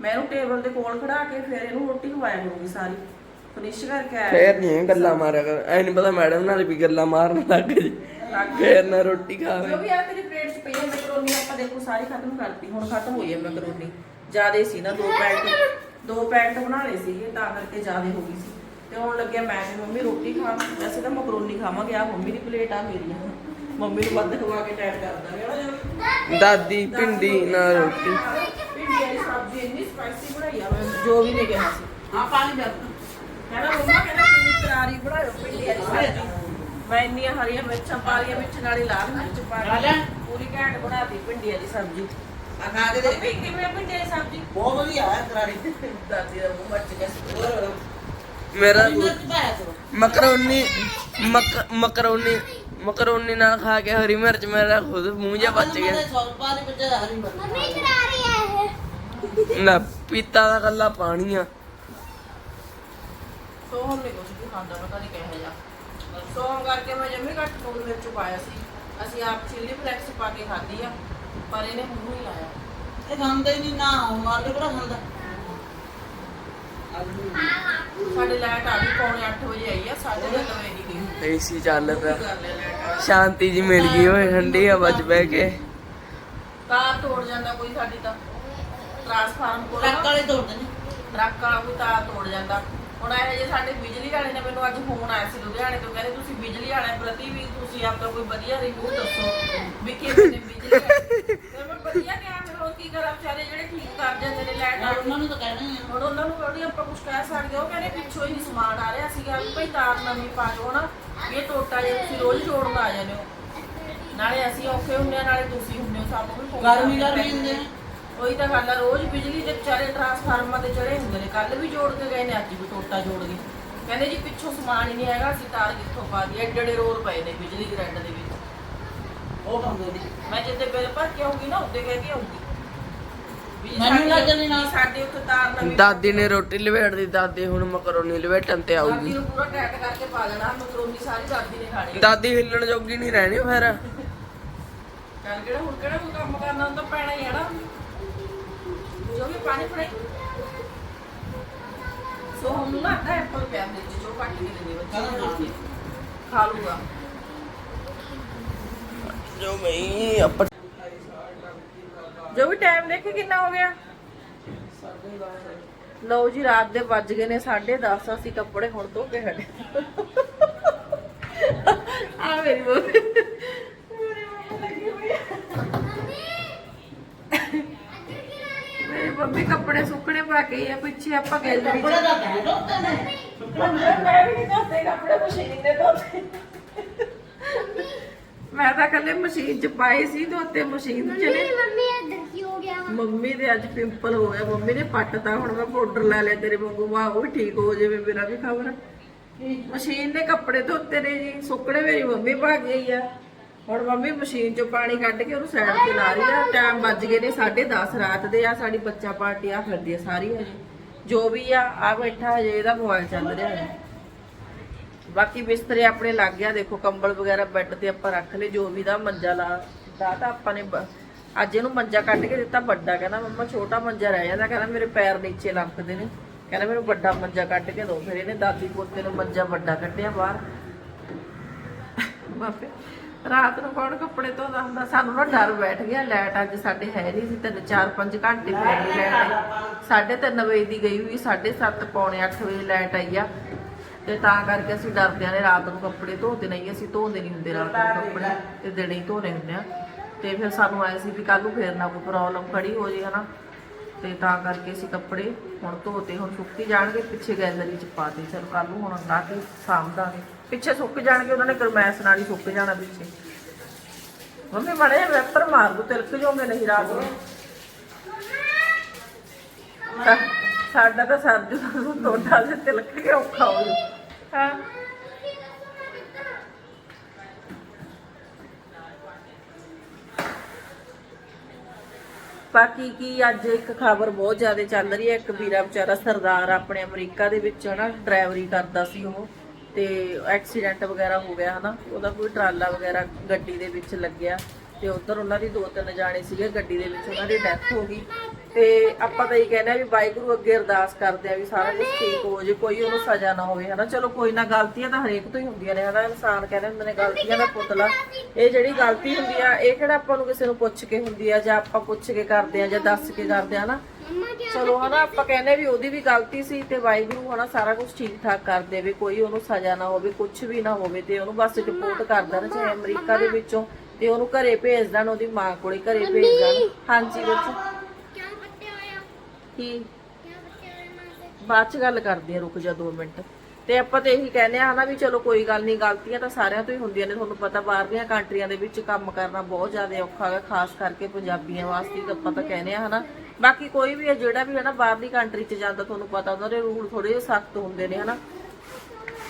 ਮੈਂ ਇਹਨੂੰ ਟੇਬਲ ਦੇ ਕੋਲ ਖੜਾ ਕੇ ਫਿਰ ਇਹਨੂੰ ਰੋਟੀ ਖਵਾਇਆ ਕਰੂੰਗੀ ਸਾਰੀ ਫਿਨਿਸ਼ ਕਰਕੇ ਆਇਆ ਫੇਰ ਨਹੀਂ ਗੱਲਾਂ ਮਾਰਿਆ ਕਰ ਐ ਨਹੀਂ ਪਤਾ ਮੈਡਮ ਨਾਲ ਵੀ ਗੱਲਾਂ ਮਾਰਨ ਲੱਗ ਜੀ ਫੇਰ ਨਾ ਰੋਟੀ ਜੋ ਖਾਵੇ ਵੀ ਆ ਤੇਰੀ ਪਲੇਟ 'ਚ ਪਈ ਹੈ ਮੈਕਰੋਨੀ ਆਪਾਂ ਦੇਖੋ ਸਾਰੀ ਖਤਮ ਕਰਤੀ ਹੁਣ ਖਤਮ ਹੋਈ ਹੈ ਮੈਕਰੋਨੀ ਜਿਆਦੇ ਸੀ ਨਾ ਦੋ ਪੈਕਟ ਦੋ ਪੈਕਟ ਬਣਾ ਲਏ ਸੀਗੇ ਤਾਂ ਕਰਕੇ ਜਿਆਦੇ ਹੋ ਗਈ ਸੀ। ਤੇ ਹੁਣ ਲੱਗਿਆ ਮੈਂ ਤੇ ਮੰਮੀ ਰੋਟੀ ਖਾਣ ਵੈਸੇ ਤਾਂ ਮੈਕਰੋਨੀ ਖਾਵਾਂਗੇ ਆ ਮੰਮੀ ਦੀ ਪਲੇਟ ਆ ਮੇਰੀ ਆ। ਮੰਮੀ ਨੂੰ ਵੱਧ ਖਵਾ ਕੇ ਟੈਟ ਕਰ ਦਾਂਗੇ ਨਾ ਜੋ? ਦਾਦੀ ਭਿੰਡੀ ਨਾਲ ਰੋਟੀ। ਭਿੰਡੀਆਂ ਦੀ ਸਬਜ਼ੀ ਇੰਨੀ ਸਪਾਈਸੀ ਬਣਾਈ ਆ ਮੈਂ ਜੋ ਵੀ ਨਹੀਂ ਕਿਹਾ ਸੀ। ਆ ਪਾਣੀ ਪਿਆ ਕਹਿੰਦਾ ਮੰਮਾ ਕਹਿੰਦਾ ਪੂਰੀ ਕਰਾਰੀ ਬਣਾਇਓ ਭਿੰਡੀਆਂ ਦੀ ਸਬਜ਼ੀ। ਮੈਂ ਇੰਨੀਆਂ ਹਰੀਆਂ ਮਿਰਚਾਂ ਪਾ ਲਈਆਂ ਵਿੱਚ ਨਾਲੇ ਲਾਲ ਮਿਰਚ ਪਾ ਆ ਲੈ। ਲਈ ਪੂਰੀ ਘੈਂਟ ਬਣਾਤੀ ਭਿੰਡੀਆਂ ਦੀ ਸਬਜ਼ੀ। ਆ ਖਾ ਕੇ ਦੇਖ। ਮੰਮੀ ਕਿਵੇਂ ਭਿੰਡੀਆਂ ਦੀ ਸਬਜ਼ੀ? ਬਹੁਤ ਵਧੀਆ ਹੈ ਕਰਾਰੀ। ਦਾਦੀ ਦਾ ਮੂੰਹ ਮੱਚ ਗਿਆ ਸੀ। ਹੋਰ? ਮੇਰਾ ਮਿਰਚ ਮਕਰੋਨੀ ਮਕ ਮਕਰੋਨੀ ਮਕਰੋਨੀ ਨਾਲ ਖਾ ਕੇ ਹਰੀ ਮਿਰਚ ਮੇਰਾ ਖੁਦ ਮੂੰਹ ਜਿਹਾ ਬਚ ਗਿਆ ਮਿਰਚ। ਨਾ ਪੀਤਾ ਦਾ ਕੱਲਾ ਪਾਣੀ ਆ। ਸੋਹਮ ਨੇ ਕੁਝ ਵੀ ਖਾਂਦਾ ਪਤਾ ਨਹੀਂ ਕਿਹੋ ਜਿਹਾ। ਸੋਹਮ ਕਰਕੇ ਮੈਂ ਜੰਮੀ ਘੱਟ ਨੂਨ ਵਿੱਚ ਪਾਇਆ ਸੀ। ਅਸੀਂ ਆਪ ਚਿੱਲੀ ਫਲੈਕਸ ਪਾ ਕੇ ਖਾਧੀ ਆ ਪਰ ਇਹਨੇ ਮੂੰਹ ਹੀ ਲਾਇਆ। ਇਹ ਖਾਂਦਾ ਹੀ ਨਹੀਂ ਨਾ ਮਾਰ ਕੇ ਬੜਾ ਖਾਂਦਾ? ਹਾਂ। ਸਾਡੇ ਲਾਈਟ ਆ ਗਈ ਪੌਣੇ 8 ਵਜੇ ਆਈ ਆ ਸਾਡੇ ਦੇ ਨਵੇਂ ਨਹੀਂ ਗਈ ਏਸੀ ਚੱਲ ਪਿਆ। ਕਰ ਲਿਆ ਲਾਈਟ ਸ਼ਾਂਤੀ ਜੀ ਮਿਲ ਗਈ ਓਏ ਠੰਡੀ ਹਵਾ 'ਚ ਬਹਿ ਕੇ। ਤਾਰ ਤੋੜ ਜਾਂਦਾ ਕੋਈ ਸਾਡੀ ਤਾਂ। ਟਰਾਂਸਫਾਰਮ ਕੋਲ ਟਰੱਕ ਵਾਲੇ ਤੋੜਦੇ ਨੇ। ਟਰੱਕ ਵਾਲਾ ਕੋਈ ਤਾਰ ਤੋੜ ਜਾਂਦਾ। ਹੁਣ ਇਹ ਜੇ ਸਾਡੇ ਬਿਜਲੀ ਵਾਲੇ ਨੇ ਮੈਨੂੰ ਅੱਜ ਫੋਨ ਆਇਆ ਸੀ ਲੁਧਿਆਣੇ ਤੋਂ ਕਹਿੰਦੇ ਤੁਸੀਂ ਬਿਜਲੀ ਵਾਲਿਆਂ ਪ੍ਰਤੀ ਵੀ ਤੁਸੀਂ ਆਪਦਾ ਕੋਈ ਵਧੀਆ ਰਿਵਿਊ ਦੱਸੋ ਵੀ ਕਿਵੇਂ ਨੇ ਬਿਜਲੀ ਵਾਲੇ। ਤੇ ਮੈਂ ਵਧੀਆ ਕਿਹਾ ਫਿਰ ਹੋਰ ਕੀ ਕਰਾਂ ਵਿਚਾਰੇ ਜਿਹੜੇ ਠੀਕ ਕਰ ਜਾਂਦੇ ਨੇ ਲਾਈਟ ਨਾਲ ਉਹਨਾਂ ਨੂੰ ਤਾਂ ਕਹਿਣਾ ਹੀ ਆ। ਹੁਣ ਉਹਨਾਂ ਨੂੰ ਕਿਹੜੀ ਆਪਾਂ ਕੁਝ ਕਹਿ ਸਕਦੇ ਹੋ। ਕਹਿੰਦੇ ਪਿੱਛੋਂ ਹੀ ਸਮਾਨ ਆ ਰਿਹਾ ਸੀਗਾ ਵੀ ਭਈ ਤਾਰ ਨਵੀਂ ਪਾ ਦਿਓ ਨਾ ਇਹ ਟੋਟਾ ਜੇ ਤੁਸੀਂ ਰੋਜ਼ ਜੋੜਨ ਆ ਜਾਂਦੇ ਹੋ। ਨਾਲੇ ਅਸੀਂ ਔਖੇ ਹੁੰਦੇ ਆ ਨਾਲੇ ਤੁਸੀਂ ਹੁੰਦੇ ਹੋ ਸਾਨੂੰ ਵੀ ਗਰਮੀ ਗਰਮੀ ਹੁੰਦੇ ਨੇ। ਉਹੀ ਤਾਂ ਗੱਲ ਆ ਰੋਜ਼ ਬਿਜਲੀ ਦੇ ਵਿਚਾਰੇ ਟਰਾਂਸਫਾਰਮਰ ਤੇ ਚੜੇ ਹੁੰਦੇ ਨੇ ਕੱਲ ਵੀ ਜੋੜ ਕੇ ਗਏ ਨੇ ਅੱਜ ਵੀ ਟੋਟਾ ਜੋੜ ਗਏ। ਕਹਿੰਦੇ ਜੀ ਪਿੱਛੋਂ ਸਮਾਨ ਹੀ ਨਹੀਂ ਹੈਗਾ ਅਸੀਂ ਤਾਰ ਕਿੱਥੋਂ ਪਾ ਦਈਏ ਏਡੇ ਰੋਲ ਪਏ ਨੇ ਬਿਜਲੀ ਗ੍ਰਿਡ ਦੇ ਵਿੱਚ। ਉਹ ਕੰਮ ਦੇ ਮੈਂ ਜਿੱਦੇ ਬਿੱਲ ਭਰ ਕੇ ਆਉਂਗੀ ਨਾ ਉੱਤੇ ਕਹਿ ਕੇ ਆਉਂਗੀ ਮੈਨੂੰ ਲੱਗ ਜਾਂਦੀ ਨਾਲ। ਸਾਡੇ ਉੱਤੇ ਤਾਰ ਨਵੀਂ ਦਾਦੀ ਨੇ ਰੋਟੀ ਲਵੇੜਦੀ ਦਾਦੀ ਹੁਣ ਮਕਰੋਨੀ ਲਵੇਟਣ ਤੇ ਦਾਦੀ ਆਊਗੀ ਨੂੰ ਪੂਰਾ ਟੈਟ ਕਰਕੇ ਪਾ ਦੇਣਾ ਮਕਰੋਨੀ ਸਾਰੀ ਦਾਦੀ ਨੇ ਖਾਣੀ। ਦਾਦੀ ਹਿੱਲਣ ਜੋਗੀ ਨਹੀਂ ਰਹਿਣੀ ਫਿਰ। ਚੱਲ ਕਿਹੜਾ ਹੁਣ ਕਿਹੜਾ ਕੋਈ ਕੰਮ ਕਰਨਾ ਹੁੰਦਾ ਪੈਣਾ ਹੀ ਹੈ ਨਾ। ਜੋ ਵੀ ਕੇ ਜੋ ਟਾਈਮ ਦੇਖੇ ਕਿੰਨਾ ਹੋ ਗਿਆ? ਲਓ ਜੀ ਰਾਤ ਦੇ ਵੱਜ ਗਏ ਨੇ 10:30 ਅਸੀਂ ਕੱਪੜੇ ਹੁਣ ਧੋ ਕੇ ਹਟੇ। ਆ ਮੇਰੀ ਮੰਮੀ ਮੇਰੀ ਮੰਮੀ ਲੱਗੀ ਹੋਈ ਆ। ਮੇਰੀ ਮੰਮੀ ਪਾ ਕੇ ਆ ਪਿੱਛੇ ਆਪਾਂ ਗੈਲਰੀ ਬੜਾ ਚ ਦਾ ਕਹਿ ਲੋਕਾਂ ਨੇ ਮੈਂ। ਵੀ ਨਹੀਂ ਧੋਤੇ ਕੱਪੜੇ ਮਸ਼ੀਨ ਨੇ ਧੋਤੇ। ਮੈਂ ਤਾਂ ਕੱਲੇ ਮਸ਼ੀਨ ਚ ਪਾਏ ਸੀ ਧੋਤੇ ਮਸ਼ੀਨ ਚ ਨੇ। ਮੰਮੀ ਇੱਧਰ ਕੀ ਹੋ ਗਿਆ ਮੰਮੀ ਦੇ ਅੱਜ ਪਿੰਪਲ ਹੋ ਗਿਆ ਮੰਮੀ ਨੇ ਪੱਟਤਾ ਹੁਣ ਮੈਂ ਪਾਊਡਰ ਲੈ ਲਿਆ ਤੇਰੇ ਵਾਂਗੂ। ਵਾਹ ਉਹ ਵੀ ਠੀਕ ਹੋ ਜਾਵੇ ਮੇਰਾ ਵੀ ਖਬਰ। ਮਸ਼ੀਨ ਦੇ ਕੱਪੜੇ ਧੋਤੇ ਨੇ ਜੀ ਸੁੱਕਣੇ ਮੇਰੀ ਮੰਮੀ ਪਾ ਗਈ ਆ। ਹੁਣ ਮੰਮੀ ਮਸ਼ੀਨ ਚੋਂ ਪਾਣੀ ਕੱਢ ਕੇ ਉਹਨੂੰ ਸਾਈਡ ਤੇ ਲਾ ਰਹੀ ਆ। ਟਾਈਮ ਵੱਜ ਗਏ ਨੇ 10:30 ਰਾਤ ਦੇ ਆ, ਸਾਡੀ ਬੱਚਾ ਪਾਰਟੀ ਆ ਫਿਰਦੀ ਆ ਸਾਰੀ ਹਜੇ। ਜੋ ਵੀ ਆ ਆ ਬੈਠਾ ਹਜੇ, ਇਹਦਾ ਮੋਬਾਈਲ ਚੱਲ ਰਿਹਾ ਹੈ ਬਾਕੀ ਬਿਸਤਰੇ ਆਪਣੇ ਲੱਗ ਗਿਆ, ਦੇਖੋ ਕੰਬਲ ਵਗੈਰਾ ਬੈੱਡ ਤੇ ਆਪਾਂ ਰੱਖ ਲਏ, ਜੋ ਵੀ ਦਾ ਮੰਜਾ ਲਾ ਦਾ ਤਾਂ ਆਪਾਂ ਨੇ ਅੱਜ ਇਹਨੂੰ ਮੰਜਾ ਕੱਢ ਕੇ ਦਿੱਤਾ ਵੱਡਾ, ਕਹਿੰਦਾ ਮੰਮਾ ਛੋਟਾ ਮੰਜਾ ਰਹਿ ਜਾਂਦਾ, ਕਹਿੰਦਾ ਮੇਰੇ ਪੈਰ ਨੀਚੇ ਲੱਪਦੇ ਨੇ। ਕਹਿੰਦਾ ਮੈਨੂੰ ਵੱਡਾ ਮੰਜਾ ਕੱਢ ਕੇ ਦਿਓ, ਫਿਰ ਇਹਨੇ ਦਾਦੀ ਪੋਤੇ ਨੂੰ ਮੰਜਾ ਵੱਡਾ ਕੱਢਿਆ ਬਾਹਰ। ਬਾਪੇ ਰਾਤ ਨੂੰ ਕੌਣ ਕੱਪੜੇ ਧੋਦਾ ਹੁੰਦਾ? ਸਾਨੂੰ ਨਾ ਡਰ ਬੈਠ ਗਿਆ। ਲਾਈਟ ਅੱਜ ਸਾਡੇ ਹੈ ਨਹੀਂ ਸੀ, ਤਿੰਨ ਚਾਰ ਪੰਜ ਘੰਟੇ ਪਈ ਲਾਈਟ ਸਾਢੇ ਤਿੰਨ ਵਜੇ ਦੀ ਗਈ ਹੋਈ 7:30 ਪੌਣੇ 8 ਵਜੇ ਲਾਈਟ ਆਈ ਆ। ਤੇ ਤਾਂ ਕਰਕੇ ਅਸੀਂ ਡਰਦਿਆਂ ਨੇ ਰਾਤ ਨੂੰ ਕੱਪੜੇ ਧੋਤੇ ਨਹੀਂ, ਅਸੀਂ ਧੋਂਦੇ ਨਹੀਂ ਹੁੰਦੇ ਰਾਤ ਨੂੰ ਕੱਪੜੇ, ਤੇ ਦਿਨੇ ਹੀ ਧੋਣੇ ਹੁੰਦੇ ਆ। ਤੇ ਫਿਰ ਸਾਨੂੰ ਆਏ ਸੀ ਵੀ ਕੱਲ ਨੂੰ ਫੇਰ ਨਾ ਕੋਈ ਪ੍ਰੋਬਲਮ ਖੜੀ ਹੋ ਜੇ, ਹਨਾ। ਤੇ ਤਾਂ ਕਰਕੇ ਅਸੀਂ ਕੱਪੜੇ ਹੁਣ ਧੋਤੇ, ਹੁਣ ਸੁੱਕੀ ਜਾਣਗੇ, ਪਿੱਛੇ ਗੈਲਰੀ ਚ ਪਾਤੇ ਚਲ ਕੱਲ ਨੂੰ ਹੁਣ ਲਾ ਕੇ ਸਾਂਭਦਾਂਗੇ ਪਿੱਛੇ ਸੁੱਕ ਜਾਣਗੇ ਉਹਨਾਂ ਨੇ ਗਰਮੈਸ਼ ਨਾਲ ਹੀ ਸੁੱਕ ਜਾਣਾ ਪਿੱਛੇ। ਮੰਮੀ ਮੜੇ ਵੈਪਰ ਮਾਰ ਦੋ ਤਿਲਕ ਜਾਓਗੇ ਨਹੀਂ ਰਾਤ ਨੂੰ। ਸਾਡਾ ਤਾਂ ਸਰਦੀ ਨੂੰ ਟੋਟਾ ਦੇ ਤਿਲਕ ਕੇ ਔਖਾ ਹੋ ਜੂ ਹਾਂ। ਬਾਕੀ ਕੀ ਅੱਜ ਇੱਕ ਖਬਰ ਬਹੁਤ ਜ਼ਿਆਦਾ ਚੱਲ ਰਹੀ ਹੈ ਇੱਕ ਵੀਰਾ ਵਿਚਾਰਾ ਸਰਦਾਰ ਆਪਣੇ ਅਮਰੀਕਾ ਦੇ ਵਿੱਚ ਹਨਾ ਡਰਾਈਵਰੀ ਕਰਦਾ ਸੀ ਉਹ। ਤੇ ਐਕਸੀਡੈਂਟ ਵਗੈਰਾ ਹੋ ਗਿਆ, ਹਨਾ? ਉਹਦਾ ਕੋਈ ਟਰਾਲਾ ਵਗੈਰਾ ਗੱਡੀ ਦੇ ਵਿੱਚ ਲੱਗਿਆ ਤੇ ਉਧਰ ਉਹਨਾਂ ਦੀ ਦੋ ਤਿੰਨ ਜਾਣੇ ਸੀਗੇ, ਗੱਡੀ ਦੇ ਵਿੱਚ ਉਹਨਾਂ ਦੀ ਡੈਥ ਹੋ ਗਈ। ਤੇ ਆਪਾਂ ਤਾਂ ਇਹ ਕਹਿੰਦੇ ਆ ਵੀ ਵਾਹਿਗੁਰੂ ਅੱਗੇ ਅਰਦਾਸ ਕਰਦੇ ਆ ਵੀ ਸਾਰਾ ਕੁਝ ਠੀਕ ਹੋ ਜੇ, ਕੋਈ ਉਹਨੂੰ ਸਜ਼ਾ ਨਾ ਹੋਵੇ, ਹਨਾ? ਚਲੋ, ਕੋਈ ਨਾ, ਗਲਤੀਆਂ ਤਾਂ ਹਰੇਕ ਤੋਂ ਹੀ ਹੁੰਦੀਆਂ ਨੇ, ਹਨਾ? ਇਨਸਾਨ ਕਹਿੰਦੇ ਹੁੰਦੇ ਨੇ, ਗਲਤੀਆਂ ਦਾ ਪੁਤਲਾ। ਇਹ ਜਿਹੜੀ ਗਲਤੀ ਹੁੰਦੀ ਆ, ਇਹ ਕਿਹੜਾ ਆਪਾਂ ਨੂੰ ਕਿਸੇ ਨੂੰ ਪੁੱਛ ਕੇ ਹੁੰਦੀ ਆ ਜਾਂ ਆਪਾਂ ਪੁੱਛ ਕੇ ਕਰਦੇ ਆ ਜਾਂ ਦੱਸ ਕੇ ਕਰਦੇ ਆ ਨਾ ਚਲੋ ਹਨਾ ਆਪਾਂ ਕਹਿੰਦੇ ਵੀ ਉਹਦੀ ਵੀ ਗਲਤੀ ਸੀ ਤੇ ਵਾਹਿਗੁਰੂ ਹਨਾ ਸਾਰਾ ਕੁਝ ਠੀਕ ਠਾਕ ਕਰ ਦੇਵੇ ਕੋਈ ਉਹਨੂੰ ਸਜ਼ਾ ਨਾ ਹੋਵੇ ਕੁਝ ਵੀ ਨਾ ਹੋਵੇ ਤੇ ਉਹਨੂੰ ਬਸ ਰਿਪੋਰਟ ਕਰ ਦੇਣ ਚਾਹੇ ਅਮਰੀਕਾ ਦੇ ਵਿੱਚੋਂ ਤੇ ਉਹਨੂੰ ਘਰੇ ਭੇਜ ਦੇਣ ਉਹਦੀ ਮਾਂ ਕੋਲੇ ਘਰੇ ਭੇਜ ਦੇਣ। ਹਾਂਜੀ ਬੱਚਾ। ਕੀ? ਬਾਅਦ ਚ ਗੱਲ ਕਰਦੇ ਆ ਰੁਕ ਜਾ 2 ਮਿੰਟ। ਤੇ ਆਪਾਂ ਤੇ ਇਹੀ ਕਹਿੰਦੇ ਆ ਹਨਾ ਵੀ ਚਲੋ ਕੋਈ ਗੱਲ ਨਹੀਂ ਗਲਤੀਆਂ ਤਾਂ ਸਾਰਿਆਂ ਤੋਂ ਹੀ ਹੁੰਦੀਆਂ ਨੇ ਤੁਹਾਨੂੰ ਪਤਾ ਬਾਹਰਲੀਆਂ ਕੰਟਰੀਆਂ ਦੇ ਵਿੱਚ ਕੰਮ ਕਰਨਾ ਬਹੁਤ ਜ਼ਿਆਦਾ ਔਖਾ ਹੈ ਖਾਸ ਕਰਕੇ ਪੰਜਾਬੀਆਂ ਵਾਸਤੇ ਤਾਂ ਆਪਾਂ ਤਾਂ ਕਹਿੰਦੇ ਆ ਹਨਾ। ਬਾਕੀ ਕੋਈ ਵੀ ਹੈ, ਜਿਹੜਾ ਵੀ ਹੈ ਨਾ, ਬਾਹਰਲੀ ਕੰਟਰੀ 'ਚ ਜਾਂਦਾ, ਤੁਹਾਨੂੰ ਪਤਾ ਉਹਨਾਂ ਦੇ ਰੂਲ ਥੋੜੇ ਜਿਹੇ ਸਖਤ ਹੁੰਦੇ ਨੇ, ਹਨਾ।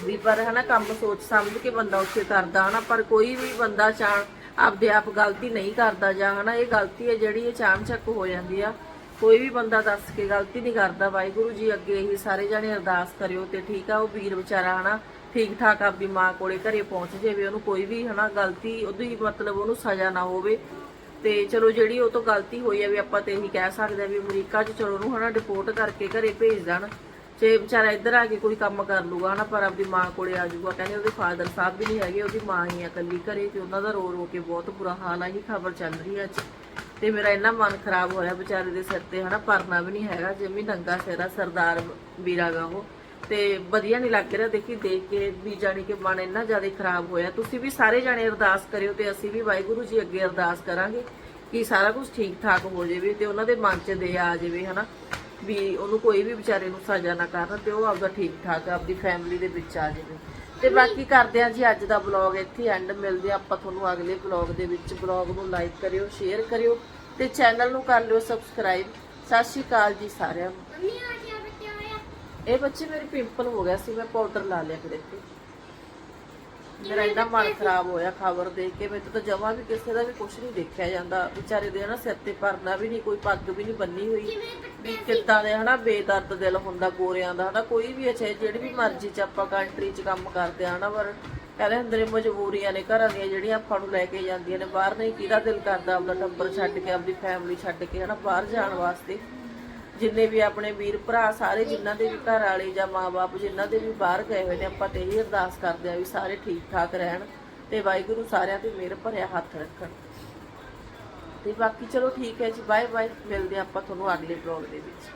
ਵੀ ਪਰ, ਹਨਾ, ਕੰਮ ਸੋਚ ਸਮਝ ਕੇ ਬੰਦਾ ਉੱਥੇ ਕਰਦਾ, ਹਨਾ। ਪਰ ਕੋਈ ਵੀ ਬੰਦਾ ਚਾਹ, ਆਪਦੇ ਆਪ ਗਲਤੀ ਨਹੀਂ ਕਰਦਾ ਜਾਂ, ਹਨਾ, ਇਹ ਗਲਤੀ ਹੈ ਜਿਹੜੀ ਇਹ ਚਾਮਚੱਕ ਹੋ ਜਾਂਦੀ ਆ। ਕੋਈ ਵੀ ਬੰਦਾ ਦੱਸ ਕੇ ਗਲਤੀ ਨਹੀਂ ਕਰਦਾ। ਵਾਹਿਗੁਰੂ ਜੀ ਅੱਗੇ ਇਹੀ ਸਾਰੇ ਜਾਣੇ ਅਰਦਾਸ ਕਰਿਓ ਤੇ ਠੀਕ ਆ, ਉਹ ਵੀਰ ਵਿਚਾਰਾ, ਹਨਾ ਠੀਕ ਠਾਕ ਆਪਦੀ ਮਾਂ ਕੋਲੇ ਘਰੇ ਪਹੁੰਚ ਜਾਵੇ, ਉਹਨੂੰ ਕੋਈ ਵੀ, ਹਨਾ, ਗਲਤੀ, ਉਹਦੀ ਮਤਲਬ ਉਹਨੂੰ ਸਜ਼ਾ ਨਾ ਹੋਵੇ। ਤੇ ਚਲੋ ਜਿਹੜੀ ਉਹ ਤੋਂ ਗਲਤੀ ਹੋਈ ਹੈ ਵੀ ਆਪਾਂ ਤੇ ਇਹੀ ਕਹਿ ਸਕਦੇ ਆ ਵੀ ਅਮਰੀਕਾ 'ਚ ਚਲੋ ਉਹਨੂੰ ਹਨਾ ਡਿਪੋਰਟ ਕਰਕੇ ਘਰੇ ਭੇਜ ਦੇਣ। ਜੇ ਵਿਚਾਰਾ ਇੱਧਰ ਆ ਕੇ ਕੋਈ ਕੰਮ ਕਰ ਲੂਗਾ ਹਨਾ, ਪਰ ਆਪਦੀ ਮਾਂ ਕੋਲੇ ਆ ਜਾਊਗਾ, ਕਹਿੰਦੇ ਉਹਦੇ ਫਾਦਰ ਸਾਹਿਬ ਵੀ ਨਹੀਂ ਹੈਗੇ, ਉਹਦੀ ਮਾਂ ਹੀ ਆ ਇਕੱਲੀ ਘਰੇ ਤੇ ਉਹਨਾਂ ਦਾ ਰੋ ਰੋ ਕੇ ਬਹੁਤ ਬੁਰਾ ਹਾਲ ਆ ਹੀ ਖਬਰ ਚੱਲ ਰਹੀ ਹੈ ਅੱਜ। ਤੇ ਮੇਰਾ ਇੰਨਾ ਮਨ ਖਰਾਬ ਹੋਇਆ ਵਿਚਾਰੇ ਦੇ ਸਿਰ ਤੇ ਹਨਾ, ਪਰਨਾ ਵੀ ਨਹੀਂ ਹੈਗਾ, ਜਿਵੇਂ ਨੰਗਾ ਸਿਰਾ ਸਰਦਾਰ ਵੀਰਾਗਾ ਉਹ। ਤੇ ਵਧੀਆ ਨਹੀਂ ਲੱਗ ਰਿਹਾ ਦੇਖੀ, ਦੇਖ ਕੇ ਵੀ ਜਾਣੀ ਕਿ ਮਨ ਇੰਨਾ ਜ਼ਿਆਦਾ ਖਰਾਬ ਹੋਇਆ। ਤੁਸੀਂ ਵੀ ਸਾਰੇ ਜਾਣੇ ਅਰਦਾਸ ਕਰਿਓ ਤੇ ਅਸੀਂ ਵੀ ਵਾਹਿਗੁਰੂ ਜੀ ਅੱਗੇ ਅਰਦਾਸ ਕਰਾਂਗੇ ਕਿ ਸਾਰਾ ਕੁਝ ਠੀਕ ਠਾਕ ਹੋ ਜਾਵੇ ਤੇ ਉਹਨਾਂ ਦੇ ਮਨ 'ਚ ਦੇ ਆ ਜਾਵੇ, ਹਨਾ? ਵੀ ਉਹਨੂੰ ਕੋਈ ਵੀ ਵਿਚਾਰੇ ਨੂੰ ਸਜ਼ਾ ਨਾ ਕਰਨ ਤੇ ਉਹ ਆਪਦਾ ਠੀਕ ਠਾਕ ਆਪਦੀ ਫੈਮਿਲੀ ਦੇ ਵਿੱਚ ਆ ਜਾਵੇ। ਤੇ ਬਾਕੀ ਕਰਦੇ ਆ ਜੀ ਅੱਜ ਦਾ ਬਲੌਗ ਇੱਥੇ ਐਂਡ ਮਿਲਦੇ ਆ ਆਪਾਂ ਤੁਹਾਨੂੰ ਅਗਲੇ ਬਲੌਗ ਦੇ ਵਿੱਚ। ਬਲੌਗ ਨੂੰ ਲਾਈਕ ਕਰਿਓ ਸ਼ੇਅਰ ਕਰਿਓ ਤੇ ਚੈਨਲ ਨੂੰ ਕਰ ਲਿਓ ਸਬਸਕ੍ਰਾਈਬ ਸਤਿ ਸ਼੍ਰੀ ਅਕਾਲ ਜੀ ਸਾਰਿਆਂ ਨੂੰ ਮੰਮੀ ਆ ਗਿਆ ਬੱਚਾ ਹੋਇਆ ਇਹ ਬੱਚੇ ਮੇਰੇ ਪਿੰਪਲ ਹੋ ਗਿਆ ਸੀ, ਮੈਂ ਪਾਊਡਰ ਲਾ ਲਿਆ ਫਿਰ ਇੱਥੇ। ਮੇਰਾ ਇੰਨਾ ਮਨ ਖਰਾਬ ਹੋਇਆ ਖਬਰ ਦੇਖ ਕੇ। ਮੈਨੂੰ ਤਾਂ ਜਮਾ ਵੀ ਕਿਸੇ ਦਾ ਵੀ ਕੁਝ ਨਹੀਂ ਦੇਖਿਆ ਜਾਂਦਾ। ਵਿਚਾਰੇ ਦੇ ਹਨਾ ਸਿਰ ਤੇ ਪਰਨਾ ਵੀ ਨਹੀਂ, ਕੋਈ ਪੱਗ ਵੀ ਨਹੀਂ ਬੰਨੀ ਹੋਈ। ਵੀ ਕਿੱਦਾਂ ਦੇ ਹਨਾ ਬੇਦਰਦ ਦਿਲ ਹੁੰਦਾ ਗੋਰਿਆਂ ਦਾ ਹਨਾ। ਕੋਈ ਵੀ ਅੱਛਾ, ਜਿਹੜੀ ਵੀ ਮਰਜ਼ੀ ਚ ਆਪਾਂ ਕੰਟਰੀ ਚ ਕੰਮ ਕਰਦੇ ਆ ਹਨਾ। ਪਰ ਕਹਿੰਦੇ ਹੁੰਦੇ ਨੇ ਮਜਬੂਰੀਆਂ ਨੇ ਘਰਾਂ ਦੀਆਂ ਜਿਹੜੀਆਂ ਆਪਾਂ ਨੂੰ ਲੈ ਕੇ ਜਾਂਦੀਆਂ ਨੇ। ਬਾਹਰ ਨਹੀਂ ਕਿਹਦਾ ਦਿਲ ਕਰਦਾ ਆਪਣਾ ਟੱਬਰ ਛੱਡ ਕੇ ਆਪਣੀ ਫੈਮਿਲੀ ਛੱਡ ਕੇ ਹਨਾ, ਬਾਹਰ ਜਾਣ ਵਾਸਤੇ। ਜਿੰਨੇ ਵੀ ਆਪਣੇ ਵੀਰ ਭਰਾ ਸਾਰੇ ਜਿਨ੍ਹਾਂ ਦੇ ਵੀ ਘਰ ਵਾਲੇ ਜਾਂ ਮਾਪੇ ਜਿਨ੍ਹਾਂ ਦੇ ਵੀ ਬਾਹਰ ਗਏ ਹੋਏ ਨੇ, ਆਪਾਂ ਤੇ ਇਹੀ ਅਰਦਾਸ ਕਰਦੇ ਆ ਵੀ ਸਾਰੇ ਠੀਕ ਠਾਕ ਰਹਿਣ ਤੇ ਵਾਹਿਗੁਰੂ ਸਾਰਿਆਂ ਤੇ ਮਿਹਰ ਭਰਿਆ ਹੱਥ ਰੱਖਣ। ਤੇ ਬਾਕੀ ਚਲੋ ਠੀਕ ਹੈ ਜੀ ਬਾਏ ਬਾਏ ਮਿਲਦੇ ਹਾਂ ਆਪਾਂ ਤੁਹਾਨੂੰ ਅਗਲੇ ਬਲੌਗ ਦੇ ਵਿੱਚ।